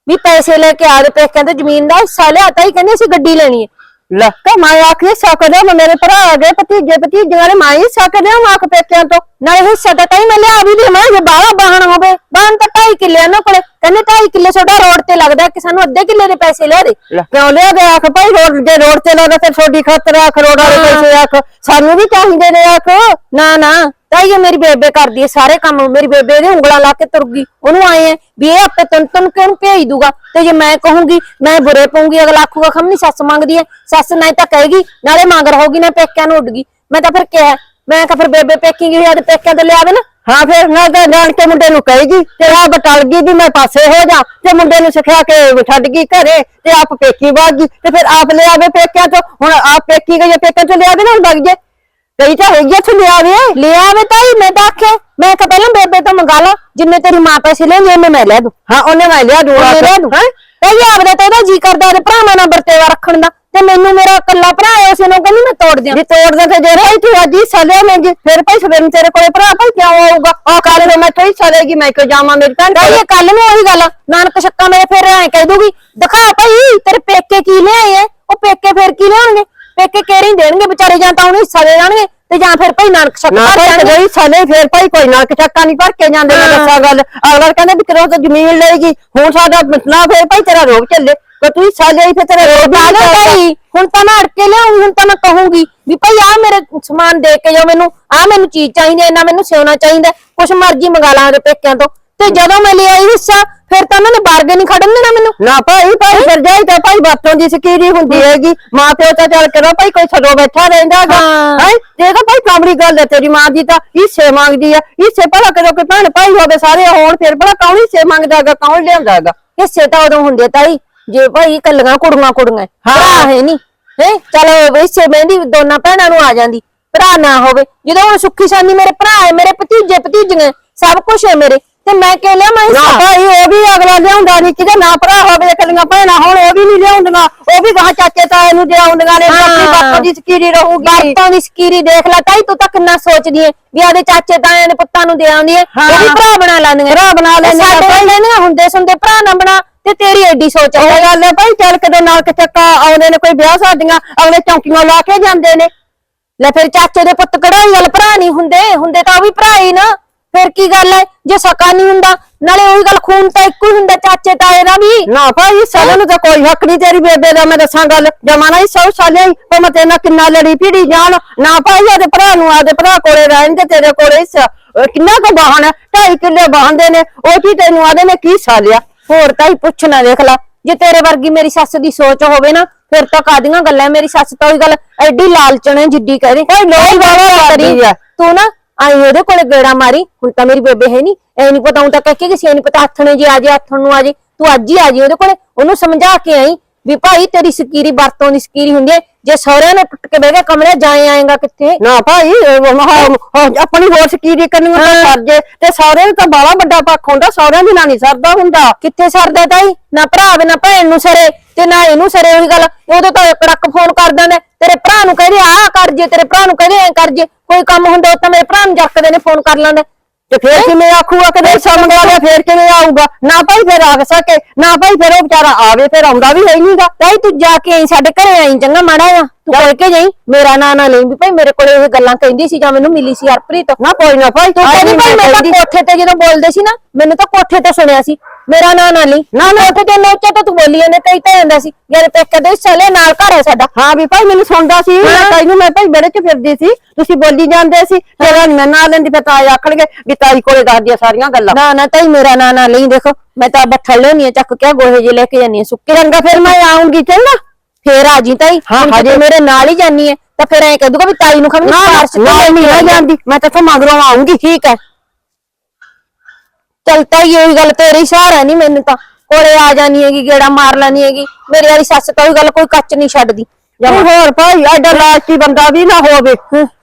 ਵੀ ਪੈਸੇ ਲੈ ਕੇ ਆ ਦੇ ਪੇਕਿਆਂ ਤੋਂ ਜ਼ਮੀਨ ਦਾ ਹਿੱਸਾ ਲਿਆ ਤਾਂ ਹੀ ਕਹਿੰਦੇ ਅਸੀਂ ਗੱਡੀ ਲੈਣੀ ਲੱਕਾ ਮੈਂ ਆਖੀ ਸਕਦਾ ਮੈਂ ਮੇਰੇ ਭਰਾ ਆ ਗਏ ਭਤੀਜੇ ਭਤੀਜੀਆਂ ਨੇ ਮੈਂ ਹੀ ਸਕਦਾ ਮੈਂ ਆਖ ਪੇਕਿਆਂ ਤੋਂ। ਨਾਲੇ ਹਿੱਸਾ ਤਾਂ ਤਾਈ ਮੈਂ ਲਿਆ ਵੀ ਦੇਵਾਂ ਜੇ ਬਾਹਲਾ ਬਾਹਣ ਹੋਵੇ। ਬਾਹਣ ਤਾਂ ਢਾਈ ਕਿੱਲੇ ਉਹਨਾਂ ਕੋਲੇ। ਕਹਿੰਦੇ ਢਾਈ ਕਿੱਲੇ ਛੋਟਾ ਰੋਡ ਤੇ ਲੱਗਦਾ ਕਿ ਸਾਨੂੰ ਅੱਧੇ ਕਿੱਲੇ ਦੇ ਪੈਸੇ ਲਿਆ ਦੇ। ਕਿਉਂ ਲਿਆ ਗਿਆ ਆਖ ਭਾਈ ਰੋਡ ਜੇ ਰੋਡ ਤੇ ਲਾਦਾ ਤੇ ਤੁਹਾਡੀ ਖਾਤਰ ਆਖ ਰੋਡ ਵਾਲੇ ਹਾਂ। ਪੈਸੇ ਆਖ। ਸਾਨੂੰ ਵੀ ਚਾਹੀਦੇ ਨੇ ਆਖ। ਨਾ ਨਾ। ਤਾਈ ਇਹ ਮੇਰੀ ਬੇਬੇ ਕਰਦੀ ਹੈ ਸਾਰੇ ਕੰਮ ਮੇਰੀ ਬੇਬੇ ਇਹਦੇ ਉਂਗਲਾਂ ਲਾ ਕੇ ਤੁਰ ਗਈ ਉਹਨੂੰ ਆਏ ਹੈ ਵੀ ਇਹ ਆਪੇ ਤਨ ਤਨ ਕਿਉਂ ਭੇਜ ਦੂਗਾ? ਤੇ ਜੇ ਮੈਂ ਕਹੂੰਗੀ ਮੈਂ ਬੁਰੇ ਪਊਂਗੀ ਅਗਲਾ ਆਖੂਗਾ ਖਮਨੀ ਸੱਸ ਮੰਗਦੀ ਹੈ। ਸੱਸ ਨਹੀਂ ਤਾਂ ਕਹੇਗੀ ਨਾਲੇ ਮੰਗਰ ਹੋਗੀ ਨਾ ਪੇਕਿਆਂ ਨੂੰ ਉੱਡ ਗਈ ਮੈਂ ਤਾਂ ਫਿਰ ਕਿਹਾ ਮੈਂ ਕਿਹਾ ਫਿਰ ਬੇਬੇ ਪੇਕੀ ਗਈ ਆਦੇ ਪੇਕਿਆਂ ਤੇ ਲਿਆਵੇ ਨਾ। ਹਾਂ ਫਿਰ ਨਾ ਤਾਂ ਜਾਣ ਕੇ ਮੁੰਡੇ ਨੂੰ ਕਹੇਗੀ ਤੇ ਆ ਬਟਲ ਗਈ ਵੀ ਮੈਂ ਪਾਸੇ ਹੋ ਜਾ। ਤੇ ਮੁੰਡੇ ਨੂੰ ਸਿਖਾ ਕੇ ਛੱਡ ਗਈ ਘਰੇ ਤੇ ਆਪ ਪੇਕੀ ਵਗ ਤੇ ਫਿਰ ਆਪ ਲਿਆਵੇ ਪੇਕਿਆਂ ਤੋਂ। ਹੁਣ ਆਪ ਪੇਕੀ ਗਈ ਆ, ਪੇਕਿਆਂ ਤੋਂ ਲਿਆਵੇ ਨਾ ਹੁਣ ਵਗ ਜੇ। ਕਈ ਤਾਂ ਹੈਗੀ ਇੱਥੇ ਲਿਆਵੇ ਲਿਆਵੇ ਤਾਈ ਮੈਂ ਤਾਂ ਆਖਿਆ। ਮੈਂ ਕਿਹਾ ਪਹਿਲਾਂ ਬੇਬੇ ਤੋਂ ਮੰਗਾ ਲਾ ਜਿੰਨੇ ਤੇਰੀ ਮਾਂ ਪੈਸੇ ਲੈਂਦੀ ਉਹਨੇ ਮੈਂ ਲੈ ਦੂੰ। ਹਾਂ ਉਹਨੇ ਮੈਂ ਲਿਆ ਦੂਆ ਉਹਨੇ ਲੈ ਦੂੰ। ਇਹ ਆਪਦਾ ਤੇ ਇਹਦਾ ਜੀ ਕਰਦਾ ਉਹਦੇ ਭਰਾਵਾਂ ਨਾਲ ਵਰਤੇਵਾ ਰੱਖਣ ਦਾ। ਤੇ ਮੈਨੂੰ ਮੇਰਾ ਇਕੱਲਾ ਭਰਾ ਹੈ ਉਸੇ ਨੂੰ ਕਹਿੰਦੀ ਮੈਂ ਤੋੜ ਦਿਆਂ। ਜੇ ਤੋੜਦਾ ਤੇ ਜੇ ਰਹੀ ਤੂੰ ਅੱਜ ਹੀ ਸਲਿਆ ਮੈਂ ਜੀ ਫਿਰ ਭਾਈ ਸਵੇਰ ਨੂੰ ਤੇਰੇ ਕੋਲੇ ਭਰਾ ਭਾਈ ਕਿਉਂ ਆਊਗਾ? ਆ ਕੱਲ ਨੂੰ ਮੈਂ ਥੋੜੀ ਸਲੇਗੀ ਮੈਂ ਕਿਉਂ ਜਾਵਾਂ ਮੇਰੀ ਭੈਣ ਇਹ ਕੱਲ ਨੂੰ ਉਹੀ ਗੱਲ ਨਾਨਕ ਸ਼ੱਕਾ ਮੇਰੇ ਫਿਰ ਐ ਕਹਿ ਦੂਗੀ ਦਿਖਾ ਭਾਈ ਤੇਰੇ ਪੇਕੇ ਕੀ ਲਿਆਏ ਐ ਉਹ ਪੇਕੇ ਫਿਰ ਕੀ ਲਿਆਉਣਗੇ? ਪੇਕੇ ਕੇਰੀ ਦੇਣਗੇ ਵਿਚਾਰੇ ਜਾਂ ਤਾਂ ਉਹਨੂੰ ਹਿੱਸਾ ਦੇ ਜਾਣਗੇ ਤੇ ਜਾਂ ਫਿਰ ਭਾਈ ਨਾਨਕ ਨਾ ਭਰ ਭਾਈ ਜਾਣਗੇ ਸਲੇ ਫਿਰ ਭਾਈ ਕੋਈ ਨਾ ਕਿਚਾਕਾ ਨਹੀਂ ਭਰ ਕੇ ਜਾਂਦੇ ਮੈਂ ਹਾਂ। ਦੱਸਾਂ ਗੱਲ। ਅਗਲਾ ਕਹਿੰਦਾ ਵੀ ਤੇਰੇ ਤੋਂ ਜ਼ਮੀਨ ਲਏਗੀ ਹੁਣ ਸਾਡਾ ਨਾ ਫਿਰ ਭਾਈ ਤੇਰਾ ਰੋਗ ਚੱਲੇ ਕੋ ਤੂੰ ਹਿੱਸਾ ਲਈ ਫਿਰ ਤੇਰਾ ਰੋਗ ਵੀ ਨਾ ਚੱਲਦਾ। ਭਾਈ ਹੁਣ ਤਾਂ ਮੈਂ ਅੜ ਕੇ ਲਿਆਉਂਗੀ ਹੁਣ ਤਾਂ ਮੈਂ ਕਹੂੰਗੀ ਵੀ ਭਾਈ ਆ ਮੇਰੇ ਸਮਾਨ ਦੇ ਕੇ ਜਾਓ ਮੈਨੂੰ ਆ ਮੈਨੂੰ ਚੀਜ਼ ਚਾਹੀਦੀ ਐ ਨਾ ਮੈਨੂੰ ਸਿਉਣਾ ਚਾਹੀਦਾ ਕੁਛ ਮਰਜ਼ੀ ਮੰਗਾ ਲਾਂ ਉਹਦੇ ਪੇਕਿਆਂ ਤੋਂ। ਤੇ ਜਦੋਂ ਮੈਂ ਲਿਆਈ ਹਿੱਸਾ ਫਿਰ ਤਾਂ ਉਹਨਾਂ ਨੇ ਬਾਰਗੇ ਨਹੀਂ ਖੜਨ ਦੇਣਾ ਮੈਨੂੰ। ਨਾ ਭਾਈ ਭਾਈ ਫਿਰ ਜਾਈ ਤਾਂ ਭਾਈ ਬਾਤੋਂ ਦੀ ਸਕੀਰੀ ਹੁੰਦੀ ਹੈਗੀ। ਮਾਂ ਪਿਓ ਤਾਂ ਚੱਲ ਕਰੋ ਭਾਈ ਕੋਈ ਸਦੋ ਬੈਠਾ ਰਹਿੰਦਾਗਾ ਹਾਂ। ਹੈ? ਇਹ ਤਾਂ ਭਾਈ ਕਾਮੜੀ ਗੱਲ ਹੈ ਤੇਰੀ ਮਾਂ ਦੀ ਤਾਂ ਹਿੱਸੇ ਮੰਗਦੀ ਆ। ਹਿੱਸੇ ਭਲਾ ਕਦੋਂ ਕੋਈ ਭੈਣ ਭਾਈ ਹੋਵੇ ਸਾਰੇ ਹੋਣ ਫਿਰ ਭਲਾ ਕੌਣ ਹਿੱਸੇ ਮੰਗਦਾਗਾ ਕੌਣ ਲਿਆਉਂਦਾਗਾ ਹਿੱਸੇ ਤਾਂ ਉਦੋਂ ਹੁੰਦੇ ਤਾਈ ਜੇ ਭਾਈ ਕੱਲੀਆਂ ਕੁੜੀਆਂ ਕੁੜੀਆਂ ਹਾਂ। ਹੈ। ਨਹੀਂ। ਹੈ? ਚਲੋ ਹਿੱਸੇ ਮਹਿੰਦੀ ਦੋਨਾਂ ਭੈਣਾਂ ਨੂੰ ਆ ਜਾਂਦੀ। ਭਰਾ ਨਾ ਹੋਵੇ। ਜਦੋਂ ਹੁਣ ਸੁੱਖੀ ਸਾਨੀ ਮੇਰੇ ਭਰਾ ਹੈ ਮੇਰੇ ਭਤੀਜੇ ਭਤੀਜੀਆਂ ਸਭ ਕੁਝ ਹੈ ਮੇਰੇ। ਤੇ ਮੈਂ ਕਿਉਂ ਲਿਆ ਮੈਂ ਨਾ ਭਾਈ ਉਹ ਵੀ ਅਗਲਾ ਲਿਆਉਂਦਾ ਨਹੀਂ ਕਿਤੇ ਨਾ ਭਰਾ ਹੋਵੇ ਕੱਲੀਆਂ ਭੈਣਾਂ ਹੁਣ ਉਹ ਵੀ ਨਹੀਂ ਲਿਆਉਂਦੀਆਂ। ਉਹ ਵੀ ਗਾਂ ਚਾਚੇ ਤਾਏ ਨੂੰ ਲਿਆਉਂਦੀਆਂ ਨੇ। ਆਪਣੀ ਬਾਤੋਂ ਦੀ ਸਕੀਰੀ ਰਹੂਗੀ। ਬਾਤਾਂ ਦੀ ਸਕੀਰੀ ਦੇਖ ਲੈ ਤਾਈ ਤੂੰ ਤਾਂ ਕਿੰਨਾ ਸੋਚਦੀ ਏ ਵੀ ਆਦੇ ਚਾਚੇ ਤਾਇਆਂ ਦੇ ਪੁੱਤਾਂ ਨੂੰ ਦੇ ਆਉਂਦੀ ਏ ਉਹ ਵੀ। ਭਰਾ ਬਣਾ ਲੈਂਦੀਆਂ। ਭਰਾ ਬਣਾ ਲੈਂਦੀਆਂ ਸਾਡੇ। ਕਹਿੰਦੀਆਂ ਹੁੰਦੇ ਸੁਣਦੇ ਭਰਾ ਨਾ ਬਣਾ ਤੇ ਤੇਰੀ ਐਡੀ ਸੋਚ ਹੈ ਗੱਲ ਹੈ ਭਾਈ ਚੱਲ ਕਿਤੇ ਨਾਲ ਚੱਕਾ ਆਉਂਦੇ ਨੇ ਕੋਈ ਵਿਆਹ ਸਾਡੀਆਂ ਅਗਲੇ ਚੌਂਕੀਆਂ ਲਾ ਕੇ ਜਾਂਦੇ ਨੇ। ਲੈ ਫਿਰ ਚਾਚੇ ਦੇ ਪੁੱਤ ਕਢਾਈ ਵਾਲ ਭਰਾ ਨਹੀਂ ਹੁੰਦੇ ਹੁੰਦੇ ਤਾਂ ਉਹ ਵੀ ਭਰਾ ਹੀ ਨਾ। ਫਿਰ ਕੀ ਗੱਲ ਹੈ? ਜੇ ਸਕਾ ਨਹੀਂ ਹੁੰਦਾ ਨਾਲੇ ਉਹੀ ਗੱਲ ਖੂਨ ਤਾਂ ਇੱਕੋ ਹੀ ਹੁੰਦਾ ਚਾਚੇ ਤਾਏ ਦਾ ਵੀ। ਨਾ ਭਾਈ ਸਾਡਾ ਨੂੰ ਤਾਂ ਕੋਈ ਹੱਕ ਨਹੀਂ ਤੇਰੀ ਬੇਬੇ ਦਾ ਮੈਂ ਦੱਸਾਂ ਗੱਲ। ਜਮਾਨਾ ਹੀ ਸੌ ਸਾਲੇ ਹੀ ਭਾਵੇਂ ਤੇਰੇ ਨਾਲ ਕਿੰਨਾ ਲੜੀ ਪੀੜੀ ਜਾਣ। ਨਾ ਭਾਈ ਆਦੇ ਭਰਾ ਨੂੰ ਆਦੇ ਭਰਾ ਕੋਲੇ ਰਹਿਣ ਤੇ ਤੇਰੇ ਕੋਲੇ ਅਹ ਕਿੰਨਾ ਕੁ ਬਾਹਣ ਹੈ? ਢਾਈ ਕਿੱਲੇ ਬਾਹਣਦੇ ਨੇ ਉਹ ਕੀ ਤੈਨੂੰ ਆਦੇ ਨੇ ਕੀ ਸਾਲਿਆ ਹੋਰ ਤਾਂ ਹੀ ਪੁੱਛਣਾ ਦੇਖ ਲੈ। ਜੇ ਤੇਰੇ ਵਰਗੀ ਮੇਰੀ ਸੱਸ ਦੀ ਸੋਚ ਹੋਵੇ ਨਾ ਫਿਰ ਤਾਂ ਕਾਦੀਆਂ ਗੱਲਾਂ ਮੇਰੀ ਸੱਸ ਤਾਂ ਉਹੀ ਗੱਲ ਐਡੀ ਲਾਲਚਣ ਹੈ ਜਿੱਡੀ ਕਹਦੇ ਭਾਈ ਲੋਕ ਵਾਵਾ ਕਰਦੀ ਆ ਤੂੰ ਨਾ ਆਈ ਉਹਦੇ ਕੋਲੇ ਗੇੜਾ ਮਾਰੀ, ਹੁਣ ਤਾਂ ਮੇਰੀ ਬੇਬੇ ਹੈ ਨਹੀਂ ਐ ਨਹੀਂ ਪਤਾ, ਹੁਣ ਤਾਂ ਕਹਿ ਕੇ ਕਿਸੇ ਨਹੀਂ ਪਤਾ ਆਥਣੇ ਜੀ ਆ ਜੇ ਹੱਥਣ ਨੂੰ ਆ ਜੇ, ਤੂੰ ਅੱਜ ਹੀ ਆ ਜੀ ਉਹਦੇ ਕੋਲੇ, ਉਹਨੂੰ ਸਮਝਾ ਕੇ ਆਈ ਵੀ ਭਾਈ ਤੇਰੀ ਸਕੀਰੀ ਵਰਤੋਂ ਦੀ ਸਕੀਰੀ ਹੁੰਦੀ ਹੈ। ਜੇ ਸਹੁਰਿਆਂ ਨੇ ਟੁੱਟ ਕੇ ਬਹਿ ਗਿਆ ਕਮਰੇ ਜਾਏ ਆਏਗਾ ਕਿੱਥੇ? ਨਾ ਭਾਈ ਉਹ ਮਹਾ- ਉਹ ਆਪਣੀ ਹੋਰ ਸਕੀਰੀ ਕਰਨੀ ਤਾਂ ਕਰ ਜੇ। ਤੇ ਸਹੁਰੇ ਨੂੰ ਤਾਂ ਬਾਲਾ ਵੱਡਾ ਪੱਖ ਹੁੰਦਾ ਸਹੁਰਿਆਂ ਦੀ ਨਾ ਨਹੀਂ ਸਰਦਾ ਹੁੰਦਾ। ਕਿੱਥੇ ਸਰਦਾ ਤਾਈ? ਨਾ ਭਰਾ ਵੇ ਨਾ ਭੈਣ ਨੂੰ ਸਰੇ ਤੇ ਨਾ ਇਹਨੂੰ ਸਰੇ ਉਹੀ ਗੱਲ। ਉਦੋਂ ਤਾਂ ਕੜਕ ਫੋਨ ਕਰ ਦਿੰਦਾ। ਤੇਰੇ ਭਰਾ ਨੂੰ ਕਹਿੰਦੇ ਆ ਕਰ ਜੇ ਤੇਰੇ ਭਰਾ ਨੂੰ ਕਹਿੰਦੇ ਐ ਕਰ ਜੇ। ਕੋਈ ਕੰਮ ਹੁੰਦਾ ਉਹ ਤਾਂ ਮੇਰੇ ਭਰਾ ਨੂੰ ਜੱਕਦੇ ਨੇ ਫੋਨ ਕਰ ਲੈਂਦਾ। ਤੇ ਫੇਰ ਕਿਵੇਂ ਆਖੂਗਾ ਕਿ ਨਹੀਂ ਮੰਗਾ ਲਿਆ ਫੇਰ ਕਿਵੇਂ ਆਊਗਾ? ਨਾ ਭਾਈ ਫੇਰ ਆ ਸਕੇ ਨਾ ਭਾਈ ਫੇਰ ਉਹ ਵਿਚਾਰਾ ਆਵੇ ਫੇਰ ਆਉਂਦਾ ਵੀ ਹੈ ਨਹੀਂਗਾ ਤਾਈ ਤੂੰ ਜਾ ਕੇ ਆਈ ਸਾਡੇ ਘਰੇ ਆਈ ਚੰਗਾ ਮਾੜਾ ਆ ਤੂੰ ਕਹਿ ਕੇ ਜਾਈ ਮੇਰਾ ਨਾਂ ਨਾ ਲਈ ਵੀ ਭਾਈ ਮੇਰੇ ਕੋਲੇ ਇਹ ਗੱਲਾਂ ਕਹਿੰਦੀ ਸੀ ਜਾਂ ਮੈਨੂੰ ਮਿਲੀ ਸੀ ਹਰਪ੍ਰੀਤ। ਨਾ ਕੋਈ ਨਾ ਭਾਈ ਤੂੰ ਕਹਿੰਦੀ ਭਾਈ ਮੈਂ ਤਾਂ ਕੋਠੇ ਤੇ ਜਦੋਂ ਬੋਲਦੇ ਸੀ ਨਾ ਮੈਨੂੰ ਤਾਂ ਕੋਠੇ ਤੇ ਸੁਣਿਆ ਸੀ। ਮੇਰਾ ਨਾਂ ਨਾ ਲਈ। ਨਾ ਕੋਠੇ ਤੇ ਨੋਚੇ ਤਾਂ ਤੂੰ ਬੋਲੀ ਜਾਂਦੇ ਤਾਂ ਜਾਂਦਾ ਸੀ। ਯਾਰ ਪੇਕੇ ਦੇ ਸਾਲੇ ਨਾਲ ਘਰ ਹੈ ਸਾਡਾ। ਹਾਂ ਵੀ ਭਾਈ ਮੈਨੂੰ ਸੁਣਦਾ ਸੀ। ਮੈਂ ਤਾਈ ਨੂੰ ਮੈਂ ਭਾਈ ਬੜੇ ਚ ਫਿਰਦੀ ਸੀ। ਤੁਸੀਂ ਬੋਲੀ ਜਾਂਦੇ ਸੀ। ਤੇਰਾ ਮੈਂ ਨਾ ਲੈਂਦੀ ਫਿਰ ਤਾਈ ਆਖਣਗੇ ਵੀ ਤਾਈ ਕੋਲੇ ਦੱਸਦੀ ਆ ਸਾਰੀਆਂ ਗੱਲਾਂ। ਨਾ ਨਾ ਤਾਈ ਮੇਰਾ ਨਾਂ ਨਾ ਲਈ। ਦੇਖੋ ਮੈਂ ਤਾਂ ਬੱਠਲ ਆ ਚੱਕ ਕੇ ਗੋਹੇ ਜੇ ਲੈ ਕੇ ਜਾਨੀ ਸੁੱਕੇ। ਚੰਗਾ ਫਿਰ ਮੈਂ ਆਉਂਗੀ ਚੰਗਾ। ਫੇਰ ਆ ਜੀ ਤਾਈ ਹਾਂ, ਹੁਣ ਹਜੇ- ਜੇ ਮੇਰੇ ਨਾਲ ਹੀ ਜਾਨੀ ਹੈ ਤਾਂ ਫਿਰ ਐਂ ਕਹਿ ਦੂਗਾ ਵੀ ਤਾਈ ਨੂੰ ਖਮਨੀ ਨਾ ਤੇ ਨਾ ਨਹੀਂ ਆ। ਜਾਂਦੀ ਮੈਂ ਤਾਂ ਇੱਥੋਂ ਮਗਰੋਂ ਆਉਂਗੀ ਠੀਕ ਹੈ ਚਲ ਤਾਈ ਇਹ ਗੱਲ ਤੇਰੀ ਸਹਾਰਾ ਨਹੀਂ ਮੈਨੂੰ ਤਾਂ। ਕੋਲੇ ਆ ਜਾਨੀ ਹੈਗੀ ਗੇੜਾ ਮਾਰ ਲੈਣੀ ਹੈਗੀ। ਮੇਰੇ ਵਾਲੀ ਸੱਸ ਤਾਂ ਉਹ ਗੱਲ ਕੋਈ ਕੱਚ ਨਹੀਂ ਛੱਡਦੀ। ਨਹੀਂ। ਹੋਰ ਭਾਈ ਐਡਾ ਲਾਲਚੀ ਬੰਦਾ ਵੀ ਨਾ ਹੋਵੇ।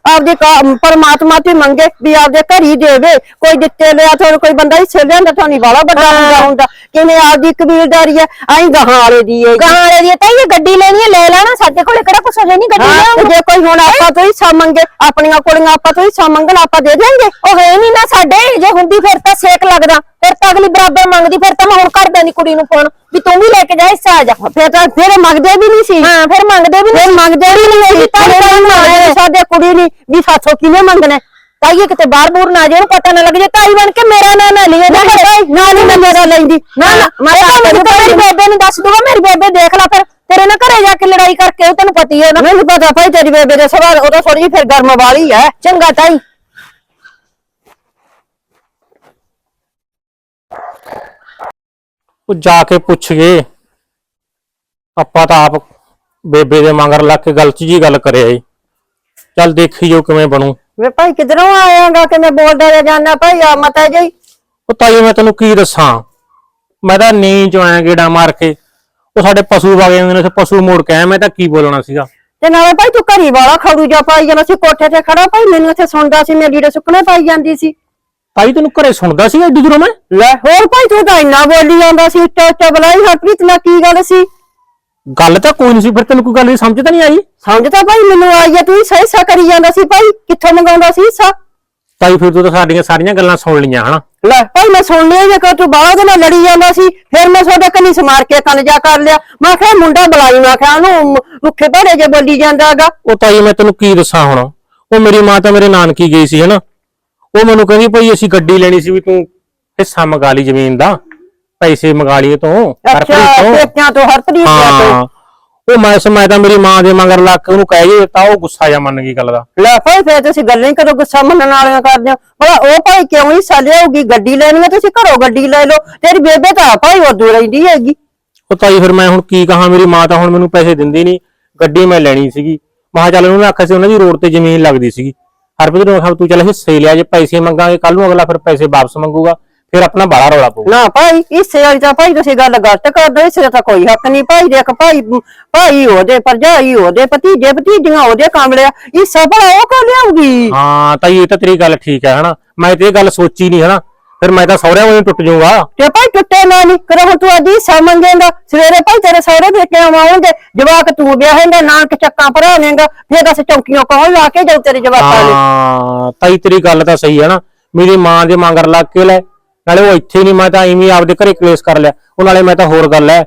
ਆਪਦੇ ਪਰਮਾਤਮਾ ਤੇ ਮੰਗੇ ਵੀ ਆਪਦੇ ਘਰ ਹੀ ਦੇਵੇ। ਕੋਈ ਦਿੱਤੇ ਲਿਆ ਤੁਹਾਨੂੰ ਕੋਈ ਬੰਦਾ ਹਿੱਸੇ ਲਿਆਂਦਾ ਤੁਹਾਨੂੰ ਬਾਲਾ ਵੱਡਾ ਹੁੰਦਾ ਹੁੰਦਾ। ਕਿਵੇਂ ਆਪਦੀ ਕਬੀਲਦਾਰੀ ਹੈ ਆਈ ਗਾਹਾਂ ਵਾਲੇ ਦੀ ਹੈ ਗਾਂ ਵਾਲੇ ਦੀ ਤਾਈ ਇਹ ਗੱਡੀ ਲੈਣੀ ਹੈ ਲੈ ਲੈਣਾ। ਸਾਡੇ ਕੋਲੇ ਕਿਹੜਾ ਕੁਛ ਹਜੇ ਨਹੀਂ ਗੱਡੀ ਹਾਂ ਤੇ ਲਿਆਉਂਗੇ ਜੇ ਕੋਈ ਹੁਣ ਆਪਾਂ ਤੋਂ ਹਿੱਸਾ ਮੰਗੇ ਆਪਣੀਆਂ ਕੁੜੀਆਂ ਆਪਾਂ ਤੋਂ ਹਿੱਸਾ ਮੰਗਣ ਆਪਾਂ ਦੇ ਦੇਾਂਗੇ ਉਹ ਹੈ ਨਹੀਂ ਨਾ ਸਾਡੇ ਜੇ ਹੁੰਦੀ ਫਿਰ ਤਾਂ ਸੇਕ ਲੱਗਦਾ ਫਿਰ ਤਾਂ ਅਗਲੀ ਬਰਾਬਰ ਮੰਗਦੀ ਫਿਰ ਤਾਂ ਮੈਂ ਹੁਣ ਕਰ ਦਿੰਦੀ ਕੁੜੀ ਨੂੰ ਫੋਨ ਵੀ ਤੂੰ ਵੀ ਲੈ ਕੇ ਜਾ ਹਿੱਸਾ ਆ ਜਾ। ਫਿਰ ਤਾਂ ਫਿਰ ਮੰਗਦੇ ਵੀ ਨਹੀਂ ਸੀ। ਹਾਂ ਫਿਰ ਮੰਗਦੇ ਵੀ ਫਿਰ ਨਹੀਂ ਮੰਗਦੇ ਵੀ ਨਹੀਂ ਸੀ ਤਾਂ ਸਾਡੇ ਕੁੜੀ ਨਹੀਂ ਵੀ ਸਾਥੋਂ ਕਿਵੇਂ ਮੰਗਣਾ? ਤਾਈਏ ਕਿਤੇ ਬਾਹਰ ਬੂਰ ਨਾ ਜੇ ਉਹਨੂੰ ਪਤਾ ਨਾ ਲੱਗ ਜੇ ਤਾਈ ਬਣ ਕੇ ਮੇਰਾ ਨਾਂ ਨਾ ਲਿਓ ਨਾ ਨਾ ਨਹੀਂ ਮੈਂ ਮੇਰਾ ਲੈਂਦੀ। ਨਾ ਨਾ ਮੇਰੀ ਬੇਬੇ ਨੂੰ ਦੱਸ ਦੂਗਾ ਮੇਰੀ ਬੇਬੇ ਦੇਖ ਲੈ ਫਿਰ ਤੇਰੇ ਨਾਲ ਘਰੇ ਜਾ ਕੇ ਲੜਾਈ ਕਰਕੇ ਉਹ ਤੈਨੂੰ ਪਤਾ ਹੈ ਨਾ। ਮੈਨੂੰ ਪਤਾ ਭਾਈ ਤੇਰੀ ਬੇਬੇ ਦੇ ਸਵਾਲ ਉਹਦਾ ਥੋੜੀ ਜਿਹੀ ਫਿਰ ਗਰਮ ਵਾਲੀ ਹੈ ਚੰਗਾ ਤਾਈ। ਉਹ ਜਾ ਕੇ ਪੁੱਛ ਗਏ। ਆਪਾਂ ਤਾਂ ਆਪ ਬੇਬੇ ਦੇ ਮਗਰ ਲੱਗ ਕੇ ਗੱਲ 'ਚ ਜੀ ਗੱਲ ਕਰਿਆ ਈ। ਚੱਲ ਦੇਖੀ ਜੋ ਕਿਵੇਂ ਬਣੂ। ਵੇ ਭਾਈ ਕਿਧਰੋਂ ਆਏਗਾ ਕਿ ਮੈਂ ਬੋਲਦਾ ਰਹਿ ਜਾਣਾ ਭਾਈ ਆ ਮਤਾ ਜੀ ਉਹ ਤਾਈ ਮੈਂ ਤੈਨੂੰ ਕੀ ਦੱਸਾਂ? ਮੈਂ ਤਾਂ ਨੀਂਦ ਚ ਆਇਆ ਗੇੜਾ ਮਾਰ ਕੇ ਉਹ ਸਾਡੇ ਪਸ਼ੂ ਵਗੇ ਹੁੰਦੇ ਨੇ ਉੱਥੇ ਪਸ਼ੂ ਮੋੜ ਕੇ ਆਇਆ ਮੈਂ ਤਾਂ ਕੀ ਬੋਲਣਾ ਸੀਗਾ। ਤੇ ਨਾਲੇ ਭਾਈ ਤੂੰ ਘਰੀ ਵਾਲਾ ਖੜੂ ਜਾ ਪਾਈ ਜਾਂਦਾ ਸੀ ਕੋਠੇ ਤੇ ਖੜਾ ਭਾਈ ਮੈਨੂੰ ਇੱਥੇ ਸੁਣਦਾ ਸੀ ਮੇਰੀ ਲੀੜੇ ਸੁੱਕਣੇ ਪਾਈ ਜਾਂਦੀ ਸੀ। ਤਾਈ ਤੈਨੂੰ ਘਰੇ ਸੁਣਦਾ ਸੀ ਐਡੀ ਦੂਰੋਂ ਮੈਂ? ਲੈ ਹੋਰ ਭਾਈ ਤੂੰ ਤਾਂ ਇੰਨਾ ਬੋਲੀ ਜਾਂਦਾ ਸੀ ਉੱਚਾ ਉੱਚਾ ਬੁਲਾਈ ਹਰਪ੍ਰੀਤ ਨਾਲ ਕੀ ਗੱਲ ਸੀ? ਗੱਲ ਤਾਂ ਕੋਈ ਨਹੀਂ ਸੀ ਫਿਰ ਤੈਨੂੰ ਕੋਈ ਗੱਲ ਦੀ ਸਮਝ ਤਾਂ ਨਹੀਂ ਆਈ? ਸਮਝ ਤਾਂ ਭਾਈ ਮੈਨੂੰ ਆਈ ਹੈ ਤੂੰ ਸਹੀ ਸਾ ਕਰੀ ਜਾਂਦਾ ਸੀ ਭਾਈ ਕਿੱਥੋਂ ਮੰਗਾਉਂਦਾ ਸੀ ਹਿੱਸਾ ਤਾਈ ਫਿਰ ਤੂੰ ਤਾਂ ਸਾਡੀਆਂ ਸਾਰੀਆਂ ਗੱਲਾਂ ਸੁਣ ਲਈਆਂ ਹਨਾ? ਲੈ ਭਾਈ ਮੈਂ ਸੁਣ ਲਿਆ ਜੇ ਕਿ ਤੂੰ ਬਾਹਰ ਦੇ ਨਾਲ ਲੜੀ ਜਾਂਦਾ ਸੀ ਫਿਰ ਮੈਂ ਤੁਹਾਡੇ ਕੰਨੀ ਸਮਾਰ ਕੇ ਕੰਨ ਜਾ ਕਰ ਲਿਆ। ਮੈਂ ਕਿਹਾ ਮੁੰਡਾ ਬੁਲਾਈ ਮੈਂ ਕਿਹਾ ਉਹਨੂੰ ਮੁੱਖੇ ਭਾੜੇ ਜੇ ਬੋਲੀ ਜਾਂਦਾਗਾ। ਉਹ ਤਾਈ ਮੈਂ ਤੈਨੂੰ ਕੀ ਦੱਸਾਂ ਹੁਣ? ਉਹ ਮੇਰੀ ਮਾਂ ਤਾਂ ਮੇਰੇ ਨਾਨਕੀ ਗਈ ਸੀ ਹਨਾ? ਉਹ ਮੈਨੂੰ ਕਹਿੰਦੀ ਭਈ ਅਸੀਂ ਗੱਡੀ ਲੈਣੀ ਸੀ ਵੀ ਤੂੰ ਹਿੱਸਾ ਮੰਗਾ ਲਈ ਜ਼ਮੀਨ ਦਾ ਪੈਸੇ ਮੰਗਾ ਲਈਏ ਤੋਂ ਹਰਪ੍ਰੀਤ ਤੋਂ। ਪੇਕਿਆਂ ਤੋਂ ਹਰਪ੍ਰੀਤ ਤੋਂ ਹਾਂ। ਉਹ ਮੈਂ ਸਮੇਂ ਤਾਂ ਮੇਰੀ ਮਾਂ ਦੇ ਮਗਰ ਲੱਗ ਕੇ ਉਹਨੂੰ ਕਹਿ ਜੇ ਤਾਂ ਉਹ ਗੁੱਸਾ ਜਾ ਮੰਨ ਗਈ ਗੱਲ ਦਾ। ਲੈ ਭਾਈ ਫੇਰ ਤੁਸੀਂ ਗੱਲਾਂ ਹੀ ਕਰੋ ਗੁੱਸਾ ਮੰਨਣ ਵਾਲੀਆਂ ਕਰਦੇ ਹੋ। ਭਲਾ ਉਹ ਭਾਈ ਕਿਉਂ ਹਿੱਸਾ ਲਿਆਉਗੀ ਗੱਡੀ ਲੈਣੀ ਹੈ ਤੁਸੀਂ ਘਰੋਂ ਗੱਡੀ ਲੈ ਲਓ। ਤੇਰੀ ਬੇਬੇ ਤਾਂ ਭਾਈ ਉਦੋਂ ਰਹਿੰਦੀ ਹੈਗੀ। ਉਹ ਤਾਈ ਫਿਰ ਮੈਂ ਹੁਣ ਕੀ ਕਹਾਂ ਮੇਰੀ ਮਾਂ ਤਾਂ ਹੁਣ ਮੈਨੂੰ ਪੈਸੇ ਦਿੰਦੀ ਨਹੀਂ ਗੱਡੀ ਮੈਂ ਲੈਣੀ ਸੀਗੀ। ਮੈਂ ਕਿਹਾ ਚੱਲ ਉਹਨੂੰ ਆਖਿਆ ਸੀ ਉਹਨਾਂ ਦੀ ਰੋਡ ਤੇ ਜ਼ਮੀਨ ਲੱਗਦੀ ਸੀਗੀ। ਹਰਪ੍ਰੀਤ ਨੂੰ ਆਖਿਆ ਤੂੰ ਚੱਲ ਹਿੱਸੇ ਲਿਆ ਜੇ ਪੈਸੇ ਮੰਗਾਂਗੇ ਕੱਲ ਨੂੰ ਅਗਲਾ ਫਿਰ ਪੈਸੇ ਵਾਪਸ ਮੰਗੂਗਾ ਫਿਰ ਆਪਣਾ ਬਾਹਲਾ ਰੌਲਾ ਪਊਗਾ। ਨਾ ਭਾਈ ਇਸੇ ਵਾਲੀ ਤਾਂ ਭਾਈ ਤੁਸੀਂ ਗੱਲ ਗਲਤ ਕਰਦੇ ਇਸੇ ਦਾ ਤਾਂ ਕੋਈ ਹੱਕ ਨਹੀਂ। ਭਾਈ ਦੇਖ ਭਾਈ ਭਾਈ ਉਹਦੇ ਭਰਜਾਈ ਉਹਦੇ ਭਤੀਜੇ ਭਤੀਜੀਆਂ ਉਹਦੇ ਕਾਮਲਿਆ ਇਹ ਸਭ ਉਹ ਕੋ ਲਿਆਉਗੀ ਹਾਂ ਤਾਈ ਇਹ ਤਾਂ ਤੇਰੀ ਗੱਲ ਠੀਕ ਹੈ ਹਨਾ? ਮੈਂ ਤੇ ਇਹ ਗੱਲ ਸੋਚੀ ਨਹੀਂ ਹਨਾ? ਫਿਰ ਮੈਂ ਤਾਂ ਸਹੁਰਿਆਂ ਵੱਲੋਂ ਟੁੱਟ ਜਾਊਗਾ। ਤੇ ਭਾਈ ਟੁੱਟੇ ਨਾ ਨਹੀਂ। ਕਰ ਹੁਣ ਤੂੰ ਅੱਜ ਹਿੱਸਾ ਮੰਗੇਂਗਾ ਸਵੇਰੇ ਭਾਈ ਤੇਰੇ ਸਹੁਰੇ ਦੇ ਕੇ ਆਵਾਂਗੇ ਜਵਾਕ ਤੂੰ ਵਿਆਹੇਂਗਾ ਨਾਨਕ ਚੱਕਾਂ ਭਰਾਵੇਂਗਾ ਫੇਰ ਦੱਸ ਚੌਂਕੀਆਂ ਕੌਣ ਲਾ ਕੇ ਜਾਊ ਤੇਰੇ ਜਵਾਕਾਂ ਨੇ ਹਾਂ ਤਾਈ ਤੇਰੀ ਗੱਲ ਤਾਂ ਸਹੀ ਹੈ ਨਾ। ਮੇਰੀ ਮਾਂ ਦੇ ਮਗਰ ਲੱਗ ਕੇ ਲੈ। ਨਾਲੇ ਉਹ ਇੱਥੇ ਨਹੀਂ ਮੈਂ ਤਾਂ ਐਵੇਂ ਆਪਦੇ ਘਰੇ ਕਲੇਸ਼ ਕਰ ਲਿਆ। ਉਹ ਨਾਲੇ ਮੈਂ ਤਾਂ ਹੋਰ ਗੱਲ ਹੈ।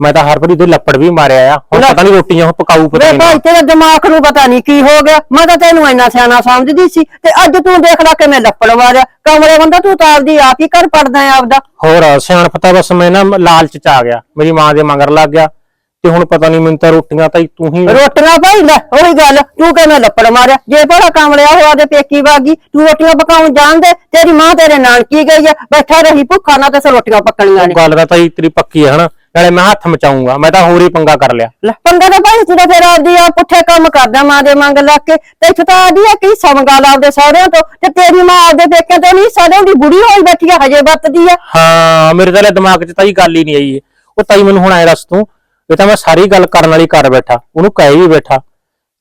ਮੈਂ ਤਾਂ ਹਰਪ੍ਰੀਤ ਦੇ ਲੱਪੜ ਵੀ ਮਾਰਿਆ ਆ। ਹੁਣ ਪਤਾ ਨਹੀਂ ਰੋਟੀਆਂ ਉਹ ਪਕਾਊ ਪਤਾ ਵੇ ਨਹੀਂ ਭਾਈ ਤੇਰੇ ਦਿਮਾਗ ਨੂੰ ਪਤਾ ਨਹੀਂ ਕੀ ਹੋ ਗਿਆ। ਮੈਂ ਤਾਂ ਤੈਨੂੰ ਇੰਨਾ ਸਿਆਣਾ ਸਮਝਦੀ ਸੀ ਤੇ ਅੱਜ ਤੂੰ ਦੇਖ ਲੈ ਕਿਵੇਂ ਲੱਪੜ ਮਾਰਿਆ। ਕਮਰੇ ਬੰਦਾ ਤੂੰ ਤਾਂ ਆਪਦੀ ਆਪ ਹੀ ਕਰ ਪੜਦਾ ਹੈ ਆਪਦਾ। ਹੋਰ ਸਿਆਣਪ ਤਾਂ ਬਸ ਮੈਂ ਨਾ ਲਾਲਚ ਚ ਆ ਗਿਆ। ਮੇਰੀ ਮਾਂ ਦੇ ਮਗਰ ਲੱਗ ਗਿਆ। ਤੇ ਹੁਣ ਪਤਾ ਨਹੀਂ ਮੈਨੂੰ ਤਾਂ ਰੋਟੀਆਂ ਤਾਂ ਤੂੰ ਹੀ ਰੋਟੀਆਂ ਭਾਈ ਲੈ ਉਹੀ ਗੱਲ। ਤੂੰ ਕਿਵੇਂ ਲੱਪੜ ਮਾਰਿਆ? ਜੇ ਭਲਾ ਕਮਲਿਆ ਹੋਇਆ ਤੇ ਪੇਕੀ ਵਾਗੀ ਤੂੰ ਰੋਟੀਆਂ ਪਕਾਉਣ ਜਾਣਦੇ ਤੇਰੀ ਮਾਂ ਤੇਰੇ ਨਾਲ ਕੀ ਗਈ ਆ? ਬੈਠਾ ਰਹੀ ਭੁੱਖਾ ਨਾ ਤੇ ਰੋਟੀਆਂ ਪੱਕਣੀਆਂ ਨੇ। ਗੱਲ ਤਾਂ ਤਾਈ ਤੇਰੀ ਪੱਕੀ ਹੈ ਹਨਾ? ਨਾਲੇ ਮੈਂ ਹੱਥ ਮਚਾਉਂਗਾ ਮੈਂ ਤਾਂ ਹੋਰ ਹੀ ਪੰਗਾ ਕਰ ਲਿਆ। ਲੈ ਪੰਗਾ ਤਾਂ ਭਾਈ ਤੂੰ ਤਾਂ ਫਿਰ ਆਪਦੀ ਆ ਪੁੱਠੇ ਕੰਮ ਕਰਦਾ ਮਾਂ ਦੇ ਮੰਗ ਲੱਗ ਕੇ। ਤੇ ਇੱਥੇ ਤਾਂ ਆਦੀ ਆ ਕਿ ਸਮਗਾਲ ਆਪਦੇ ਸਹੁਰਿਆਂ ਤੋਂ। ਤੇ ਤੇਰੀ ਮਾਂ ਆਪਦੇ ਪੇਕਿਆਂ ਤੋਂ ਨਹੀਂ ਸਹੁਰਿਆਂ ਦੀ ਬੁੜੀ ਹੋਈ ਬੈਠੀ ਆ ਹਜੇ ਵਰਤਦੀ ਆ। ਹਾਂ ਮੇਰੇ ਤਾਂ ਲੈ ਦਿਮਾਗ 'ਚ ਤਾਈ ਗੱਲ ਹੀ ਨਹੀਂ ਆਈ ਉਹ ਤਾਈ ਮੈਨੂੰ ਹੁਣ ਐ ਦੱਸ ਤੂੰ ਇਹ ਤਾਂ ਮੈਂ ਸਾਰੀ ਗੱਲ ਕਰਨ ਵਾਲੀ ਕਰ ਬੈਠਾ ਉਹਨੂੰ ਕਹਿ ਵੀ ਬੈਠਾ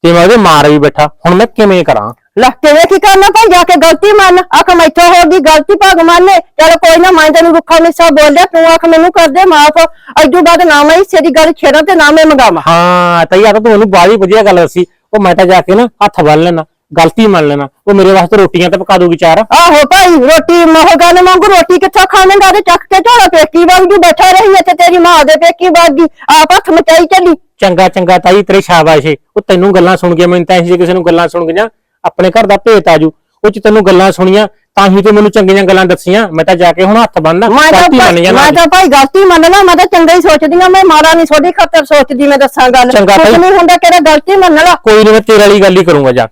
ਤੇ ਮੈਂ ਉਹਦੇ ਮਾਰ ਵੀ ਬੈਠਾ ਹੁਣ ਮੈਂ ਕਿਵੇਂ ਕਰਾਂ? ਲੈ ਕਿਵੇਂ ਕੀ ਕਰਨਾ ਭਾਈ? ਜਾ ਕੇ ਗਲਤੀ ਮੰਨ। ਆਖ ਮੈਥੋਂ ਹੋ ਗਈ ਗਲਤੀ ਭਾਗ ਮੰਨੇ। ਚਲ ਕੋਈ ਨਾ ਮੈਂ ਤੈਨੂੰ ਰੁੱਖਾ ਮਿੱਸਾ ਬੋਲਿਆ ਤੂੰ ਆਖ ਮੈਨੂੰ ਕਰ ਦੇ ਮਾਫ। ਅਜੂ ਬਾਅਦ ਨਾ ਮੈਂ ਹਿੱਸੇ ਦੀ ਗੱਲ ਛੇੜਾਂ ਤੇ ਨਾ ਮੈਂ ਮੰਗਾਵਾਂ। ਹਾਂ ਤਾਈ ਆ ਤਾਂ ਤੂੰ ਮੈਨੂੰ ਬਾਹਲੀ ਵਧੀਆ ਗੱਲ ਦੱਸੀ। ਉਹ ਮੈਂ ਤਾਂ ਜਾ ਕੇ ਨਾ ਹੱਥ ਬੰਨ ਲੈਣਾ ਗਲਤੀ ਮੰਨ ਲੈਣਾ ਉਹ ਮੇਰੇ ਵਾਸਤੇ ਰੋਟੀਆਂ ਤਾਂ ਪਕਾ ਦੂਗੀ ਚਾਰ। ਆਹੋ ਭਾਈ ਰੋਟੀ ਮੋਹ ਗੱਲ ਮੰਗੂ ਰੋਟੀ ਕਿੱਥੋਂ ਖਾਵੇਂਗਾ? ਤੇ ਚੱਕ ਕੇ ਝੋਲਾ ਪੇਕੀ ਵਾਂਗੂ ਬੈਠਾ ਰਹੀ ਇੱਥੇ ਤੇਰੀ ਮਾਂ ਦੇ ਪੇਕੀ ਵਾਗੀ। ਆਪ ਹੱਥ ਮਚਾਈ ਚੱਲੀ। ਚੰਗਾ ਚੰਗਾ ਤਾਈ ਤੇਰੇ ਸ਼ਾਬਾਸ਼ ਏ। ਉਹ ਤੈਨੂੰ ਗੱਲਾਂ ਸੁਣ ਕੇ ਮੈਨੂੰ ਤਾਂ ਇਹ ਜੇ ਕਿਸੇ ਨੂੰ ਗੱਲਾਂ ਸੁਣ ਗਈਆਂ। ਆਪਣੇ ਘਰ ਦਾ ਭੇਤ ਆਜੂ ਉਹ ਚ ਤੈਨੂੰ ਗੱਲਾਂ ਸੁਣੀਆਂ ਤਾਂ ਹੀ ਤੇ ਮੈਨੂੰ ਚੰਗੀਆਂ ਗੱਲਾਂ ਦੱਸੀਆਂ। ਮੈਂ ਤਾਂ ਜਾ ਕੇ ਹੁਣ ਹੱਥ ਬੰਨਦਾ ਮੈਂ ਤਾਂ ਗਲਤੀ ਮੰਨ ਭਾਈ- ਜਾਣਾ ਮੈਂ ਤਾਂ ਭਾਈ ਗਲਤੀ ਮੰਨਣਾ ਮੈਂ ਤਾਂ ਚੰਗਾ ਹੀ ਸੋਚਦੀ ਆ ਮੈਂ ਮਾੜਾ ਨਹੀਂ ਛੋਟੀ ਖਾਤਰ ਸੋਚਦੀ ਮੈਂ ਦੱਸਾਂ ਗੱਲ। ਚੰਗਾ ਕੁਛ ਭਾਈ। ਨਹੀਂ ਹੁੰਦਾ ਕਿਹੜਾ ਗਲਤੀ ਮੰਨ ਲਾ ਕੋਈ ਨਹੀਂ ਮੈਂ ਤੇਰੇ ਵਾਲੀ ਗੱਲ ਹੀ ਕਰੂੰਗਾ ਜਾ।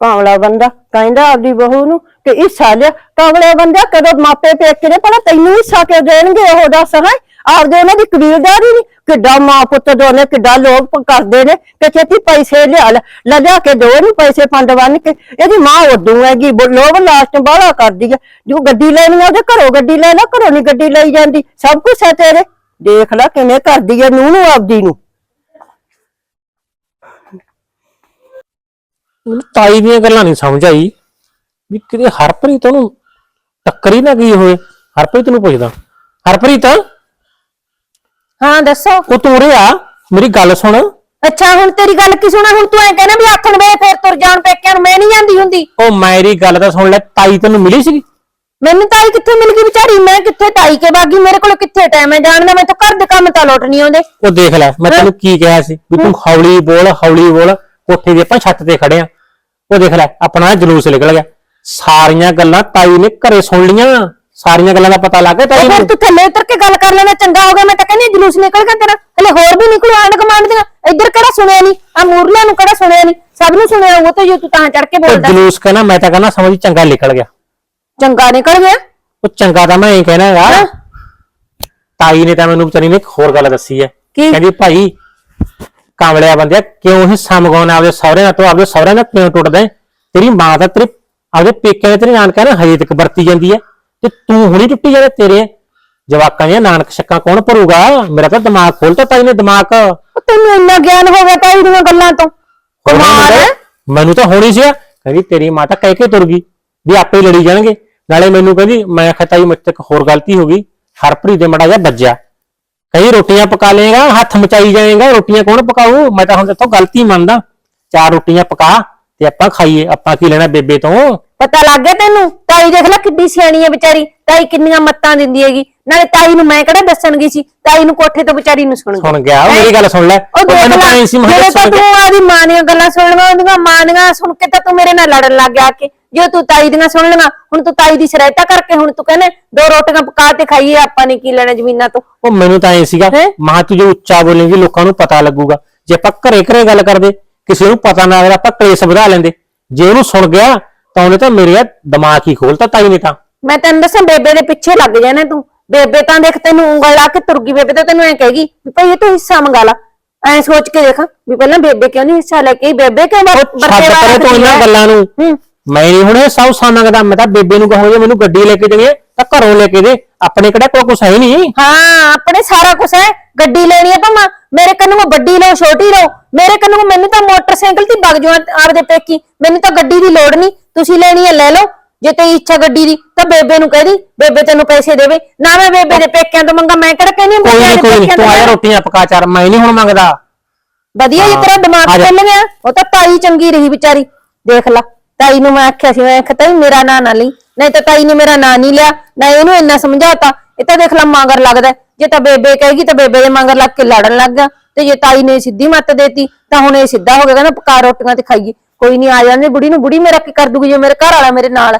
ਕਾਮਲਾ ਬੰਦਾ ਕਹਿੰਦਾ ਆਪਦੀ ਬਹੂ ਨੂੰ ਕਿ ਹਿੱਸਾ ਲਿਆ। ਕਾਮਲੇ ਬੰਦਾ ਕਦੋਂ ਮਾਪੇ ਪੇਕੇ ਨੇ ਪਹਿਲਾਂ ਤੈਨੂੰ ਹਿੱਸਾ ਕਿਉਂ ਦੇਣਗੇ? ਉਹ ਦੱਸ ਹੈ। ਆਪਦੇ ਉਹਨਾਂ ਦੀ ਕਬੀਲਦਾਰੀ ਨਹੀਂ ਕਿੱਡਾ ਮਾਂ ਪੁੱਤ ਦੋਨੇ ਕਿੱਡਾ ਲੋਕ ਕਰਦੇ ਨੇ। ਕਿ ਛੇਤੀ ਪੈਸੇ ਲਿਆ ਲੈ ਲੈ ਲਿਆ ਕੇ ਦੋ ਨੂੰ ਪੈਸੇ ਫੰਡ ਬੰਨ ਕੇ। ਇਹਦੀ ਮਾਂ ਉਦੋਂ ਹੈਗੀ, ਬ- ਲੋਭ ਲਾਸਟ ਬਾਹਲਾ ਕਰਦੀ ਹੈ ਜੋ ਗੱਡੀ ਲੈਣੀ ਆ, ਉਹਦੇ ਘਰੋਂ ਗੱਡੀ ਲੈ ਲੈ, ਘਰੋਂ ਨਹੀਂ ਗੱਡੀ ਲਈ ਜਾਂਦੀ। ਸਭ ਕੁਝ ਹੈ ਤੇਰੇ। ਦੇਖ ਲੈ ਕਿਵੇਂ ਕਰਦੀ ਹੈ ਨੂੰ ਨੂੰ ਆਪਦੀ ਨੂੰ। ਮੈਨੂੰ ਤਾਈ ਦੀਆਂ ਗੱਲਾਂ ਨਹੀਂ ਸਮਝ ਆਈ। ਵੀ ਕਿਤੇ ਹਰਪ੍ਰੀਤ ਉਹਨੂੰ ਟੱਕਰੀ ਨਾ ਗਈ ਹੋਏ ਹਰਪ੍ਰੀਤ ਨੂੰ ਪੁੱਛਦਾ। ਹਰਪ੍ਰੀਤ? ਹਾਂ ਦੱਸੋ। ਉਹ ਤੂੰ ਉਰੇ ਆ ਮੇਰੀ ਗੱਲ ਸੁਣ। ਅੱਛਾ ਹੁਣ ਤੇਰੀ ਗੱਲ ਕੀ ਸੁਣਾ? ਹੁਣ ਤੂੰ ਐ ਕਹਿੰਦਾ ਵੀ ਆਥਣ ਵੇਲੇ ਫੇਰ ਤੁਰ ਜਾਣ ਪੇਕਿਆਂ ਨੂੰ ਮੈਂ ਨਹੀਂ ਜਾਂਦੀ ਹੁੰਦੀ। ਉਹ ਮੇਰੀ ਗੱਲ ਤਾਂ ਸੁਣ ਲੈ ਤਾਈ ਤੈਨੂੰ ਮਿਲੀ ਸੀਗੀ? ਮੈਨੂੰ ਤਾਈ ਕਿੱਥੇ ਮਿਲ ਗਈ ਵਿਚਾਰੀ? ਮੈਂ ਕਿੱਥੇ ਤਾਈ ਕੇ ਬਾਗੀ? ਮੇਰੇ ਕੋਲ ਕਿੱਥੇ ਟਾਈਮ ਹੈ? ਜਾਣ ਦਾ ਮੈਂ ਤਾਂ ਘਰ ਦੇ ਕੰਮ ਤਾਂ ਲੋਟ ਨਹੀਂ ਆਉਂਦੇ। ਉਹ ਦੇਖ ਲੈ ਮੈਂ ਤੈਨੂੰ ਕੀ ਕਿਹਾ ਸੀ? ਵੀ ਤੂੰ ਹੌਲੀ ਬੋਲ ਹੌਲੀ ਬੋਲ। ਕੋਠੇ ਦੇ ਆਪਾਂ ਛੱਤ ਤੇ ਖੜੇ ਆ। ਉਹ ਦੇਖ ਲੈ ਆਪਣਾ ਜਲੂਸ ਨਿਕਲ ਗਿਆ। ਸਾਰੀਆਂ ਗੱਲਾਂ ਤਾਈ ਨੇ ਘਰੇ ਸੁਣ ਲੀਆਂ ਸਾਰੀਆਂ ਗੱਲਾਂ ਦਾ ਪਤਾ ਲੱਗ ਗਿਆ ਫਿਰ ਨੂੰ। ਤੂੰ ਥੱਲੇ ਉਤਰ ਕੇ ਗੱਲ ਕਰ ਲੈਣਾ ਚੰਗਾ ਹੋ ਗਿਆ ਮੈਂ ਤਾਂ ਕਹਿੰਦੀ ਜਲੂਸ ਨਿਕਲ ਗਿਆ ਤੇਰਾ। ਹਲੇ ਹੋਰ ਵੀ ਨਿਕਲੂ ਆਂਡ ਕਮਾਂਡ ਦੀਆਂ। ਇੱਧਰ ਕਿਹੜਾ ਸੁਣਿਆ ਨਹੀਂ ਆ ਮੂਰਲਿਆਂ ਨੂੰ ਕਿਹੜਾ ਸੁਣਿਆ ਨਹੀਂ ਸਭ ਨੂੰ ਸੁਣਿਆ ਉਹ ਤਾਂ ਜੇ ਤੂੰ ਤਾਂ ਚੜ ਕੇ ਬੋਲਦਾ। ਜਲੂਸ ਕਹਿੰਦਾ ਮੈਂ ਤਾਂ ਕਹਿੰਦਾ ਸਮਝ ਚੰਗਾ ਨਿਕਲ ਗਿਆ। ਚੰਗਾ ਨਿਕਲ ਗਿਆ? ਉਹ ਚੰਗਾ ਤਾਂ ਮੈਂ ਇਹ ਕਹਿਣਾ ਹੈਗਾ। ਹਾਂ। ਤਾਈ ਨੇ ਤਾਂ ਮੈਨੂੰ ਵਿਚਾਰੀ ਨੇ ਇੱਕ ਹੋਰ ਗੱਲ ਦੱਸੀ ਹੈ? ਕਹਿੰਦੀ ਭਾਈ ਕਾਮਲਿਆ ਬੰਦਿਆ ਕਿਉਂ ਹਿੱਸਾ ਮਗਾਉਣਾ ਆਪਦੇ ਸਹੁਰੇ ਨਾਲ ਤੋਂ ਆਪਦੇ ਸਹੁਰੇ ਨਾਲ ਕਿਉਂ ਟੁੱਟਦਾ? ਤੇਰੀ ਮਾਂ ਤਾਂ ਤੇਰੇ ਆਪਦੇ ਪੇਕਿਆਂ ਨੇ ਤੇਰੇ ਨਾਨਕਾ ਨੇ ਹਜੇ ਤੱਕ ਵਰਤੀ ਜਾਂਦੀ ਹੈ। ਤੇ ਤੂੰ ਹੁਣੀ ਟੁੱਟੀ ਜਾਵੇ ਤੇਰੇ। ਜਵਾਕਾਂ ਦੀਆਂ ਨਾਨਕ ਸ਼ੱਕਾਂ ਕੌਣ ਭਰੂਗਾ? ਮੇਰਾ ਤਾਂ ਦਿਮਾਗ ਖੋਲਤਾ ਤਾਈ ਨੇ ਦਿਮਾਗ। ਉਹ ਤੈਨੂੰ ਇੰਨਾ ਗਿਆਨ ਹੋ ਗਿਆ ਤਾਈ ਦੀਆਂ ਗੱਲਾਂ ਤੋਂ। ਕਮਾਲ ਹੈ। ਮੈਨੂੰ ਤਾਂ ਹੋਣੀ ਸੀ ਕਹਿੰਦੀ ਤੇਰੀ ਮਾਂ ਤਾਂ ਕਹਿ ਕੇ ਤੁਰ ਗਈ ਵੀ ਆਪੇ ਲੜੀ ਜਾਣਗੇ। ਨਾਲੇ ਮੈਨੂੰ ਕਹਿੰਦੀ ਮੈਂ ਆਖਿਆ ਤਾਈ ਮੇਰੇ ਤੋਂ ਇੱਕ ਹੋਰ ਗਲਤੀ ਹੋ ਗਈ। ਹਰਪ੍ਰੀਤ ਦੇ ਮੜਾ ਜਾ ਵੱਜਿਆ। ਕਈ ਰੋਟੀਆਂ ਪਕਾ ਲੇਗਾ ਹੱਥ ਮਚਾਈ ਜਾਏਗਾ ਰੋਟੀਆਂ ਕੌਣ ਪਕਾਊ? ਮੈਂ ਤਾਂ ਹੁਣ ਤੇਥੋਂ ਗਲਤੀ ਮੰਨਦਾ। ਚਾਰ ਰੋਟੀਆਂ ਪਕਾ ਤੇ ਆਪਾਂ ਖਾਈਏ। ਆਪਾਂ ਕੀ ਲੈਣਾ ਬੇਬੇ ਤੋਂ? ਪਤਾ ਲੱਗ ਗਿਆ ਤੈਨੂੰ? ਤਾਈ ਦੇਖ ਲੈ ਕਿੱਡੀ ਸਿਆਣੀ ਹੈ ਵਿਚਾਰੀ। ਤਾਈ ਕਿੰਨੀਆਂ ਮੱਤਾਂ ਦਿੰਦੀ ਹੈਗੀ। ਨਾਲੇ ਤਾਈ ਨੂੰ ਮੈਂ ਕਿਹੜਾ ਦੱਸਣ ਗਈ ਸੀ? ਤਾਈ ਨੂੰ ਕੋਠੇ ਤੋਂ ਵਿਚਾਰੀ ਨੂੰ ਸੁਣ ਸੁਣ ਗਿਆ ਉਹ ਮੇਰੀ ਗੱਲ ਸੁਣ ਲੈ। ਉਹ ਮੈਨੂੰ ਤਾਂ ਲੈ ਐਂ ਸੀ ਮੈਂ ਕਿਹਾ ਤਾਂ ਸੁਣ ਤੂੰ ਆਦੀ ਮਾਂ ਦੀਆਂ ਗੱਲਾਂ ਸੁਣ ਲਵਾਂ ਉਹਦੀਆਂ ਮਾਂ ਦੀਆਂ ਸੁਣ ਕੇ ਤਾਂ ਤੂੰ ਮੇਰੇ ਨਾਲ ਲੜਨ ਲੱਗ ਗਿਆ ਕਿ ਜੇ ਤੂੰ ਤਾਈ ਦੀਆਂ ਸੁਣ ਲਵਾਂ ਹੁਣ ਤੂੰ ਤਾਈ ਦੀ ਸਰਾਇਤਾ ਕਰਕੇ ਹੁਣ ਤੂੰ ਕਹਿੰਦੇ ਦੋ ਰੋਟੀਆਂ ਪਕਾ ਤੇ ਖਾਈਏ ਆਪਾਂ ਨੇ ਕੀ ਲੈਣਾ ਜ਼ਮੀਨਾਂ ਤੋਂ? ਉਹ ਮੈਨੂੰ ਤਾਂ ਐ ਸੀਗਾ ਹੈਂ? ਮਾਂ ਤੂੰ ਜੇ ਉੱਚਾ ਬੋਲੇਂਗੀ ਲੋਕਾਂ ਨੂੰ ਪਤਾ ਲੱਗੂਗਾ। ਜੇ ਆਪਾਂ ਘਰੇ ਘਰੇ ਗੱਲ ਕਰਦੇ ਕਿਸੇ ਨੂੰ ਪਤਾ ਨਾ ਅਗਰ ਆਪਾਂ ਕਲੇਸ਼ ਵਧਾ ਲੈਂਦੇ। ਜੇ ਉਹਨੂੰ ਸੁਣ ਗਿਆ ਤਾਂ ਉਹਨੇ ਤਾਂ ਮੇਰੇ ਦਿਮਾਗ ਹੀ ਖੋਲਤਾ ਤਾਈ ਨੇ ਤਾਂ। ਮੈਂ ਤੈਨੂੰ ਦੱਸਾਂ ਬੇਬੇ ਦੇ ਪਿੱਛੇ ਲੱਗ ਜਾਣਾ ਤੂੰ। ਬੇਬੇ ਤਾਂ ਦੇਖ ਤੈਨੂੰ ਉਂਗਲ ਲਾ ਕੇ ਤੁਰ ਗਈ ਬੇਬੇ ਤਾਂ ਤੈਨੂੰ ਐ ਕਹੇਗੀ ਵੀ ਭਾਈ ਇਹ ਤੂੰ ਹਿੱਸਾ ਮੰਗਾ ਲਾ। ਐ ਸੋਚ ਕੇ ਦੇਖ ਵੀ ਪਹਿਲਾਂ ਬੇਬੇ ਕਿਉਂ ਨਹੀਂ ਹਿੱਸਾ ਲੈ ਕੇ ਆਈ? ਬੇਬੇ ਕਿਉਂ ਵਰ- ਛੱਡ ਵਰਤੇ ਪਰੇ ਇਹਨਾਂ ਹੈ? ਗੱਲਾਂ ਨੂੰ। ਹੂੰ। ਮੈਂ ਨਹੀਂ ਹੁਣ ਇਹ ਸੌ ਸਾ ਮੰਗਦਾ ਮੈਂ ਤਾਂ ਬੇਬੇ ਨੂੰ ਕਹੋ ਜੇ ਮੈਨੂੰ ਗੱਡੀ ਲੈ ਕੇ ਦੇਣੀ ਹੈ ਤਾਂ ਘਰੋਂ ਲੈ ਕੇ ਦੇ। ਆਪਣੇ ਕਿਹੜਾ ਕੋਈ ਕੁਛ ਹੈ ਨਹੀਂ। ਹਾਂ ਆਪਣੇ ਸਾਰਾ ਕੁਝ ਹੈ ਗੱਡੀ ਲੈਣੀ ਹੈ ਭਾਵੇਂ ਮੇਰੇ ਕੰਨੋਂ ਵੱਡੀ ਲਓ ਛੋਟੀ ਲਓ। ਮੇਰੇ ਕੰਨੋਂ ਮੈਨੂੰ ਤਾਂ ਮੋਟਰਸਾਈਕਲ ਵਗ ਜਾਓ ਆਪਦੇ ਪੇਕੀ। ਮੈਨੂੰ ਤਾਂ ਗੱਡੀ ਦੀ ਲੋੜ ਨਹੀਂ। ਤੁਸੀਂ ਲੈਣੀ ਹੈ ਲੈ ਲਓ। ਜੇ ਤੇ ਇੱਛਾ ਗੱਡੀ ਦੀ ਤਾਂ ਬੇਬੇ ਨੂੰ ਕਹਿ ਦੀ ਬੇਬੇ ਤੈਨੂੰ ਪੈਸੇ ਦੇਵੇ। ਨਾ ਮੈਂ ਬੇਬੇ ਦੇ ਪੇਕਿਆਂ ਤੋਂ ਮੰਗਾ ਮੈਂ ਕਿਹੜਾ ਕਹਿੰਦੀ ਹਾਂ ਕੋਈ ਦੇ ਕੋਈ ਤੂੰ ਆਇਆ। ਰੋਟੀਆਂ ਪਕਾ ਚਾਰ ਮੈਂ ਨਹੀਂ ਹੁਣ ਮੰਗਦਾ। ਵਧੀਆ ਜੀ ਤੇਰਾ ਦਿਮਾਗ ਆ ਜਾ। ਚੱਲ ਗਿਆ। ਉਹ ਤਾਂ ਤਾਈ ਚੰਗੀ ਰਹੀ ਵਿਚਾਰੀ। ਦੇਖ ਲਾ ਤਾਈ ਨੂੰ ਮੈਂ ਆਖਿਆ ਸੀ ਮੈਂ ਆਖਿਆ ਤਾਈ ਮੇਰਾ ਨਾਂ ਨਾ ਲਈ। ਨਹੀਂ ਤਾਂ ਤਾਈ ਨੇ ਮੇਰਾ ਨਾਂ ਨਹੀਂ ਲਿਆ ਨਾ ਇਹਨੂੰ ਇੰਨਾ ਸਮਝਾਤਾ। ਇਹ ਤਾਂ ਦੇਖ ਲਾ ਮਾਂਗਰ ਲੱਗਦਾ ਹੈ। ਜੇ ਤਾਂ ਬੇਬੇ ਕਹੇਗੀ ਤਾਂ ਬੇਬੇ ਦੇ ਮਾਂਗਰ ਲੱਗ ਕੇ ਲੜਨ ਲੱਗ ਗਿਆ। ਤੇ ਜੇ ਤਾਈ ਨੇ ਸਿੱਧੀ ਮੱਤ ਦੇਤੀ ਤਾਂ ਹੁਣ ਇਹ ਸਿੱਧਾ ਹੋ ਗਿਆ ਕਹਿੰਦਾ ਪਕਾ ਰੋਟੀਆਂ ਤੇ ਖਾਈਏ। ਕੋਈ ਨਹੀਂ ਆ ਜਾਂਦੇ, ਬੁੜੀ ਨੂੰ ਬੁੜੀ ਮੇਰਾ ਕੀ ਕਰ ਦੂਗੀ, ਜੇ ਮੇਰੇ ਘਰ ਵਾਲਾ ਮੇਰੇ ਨਾਲ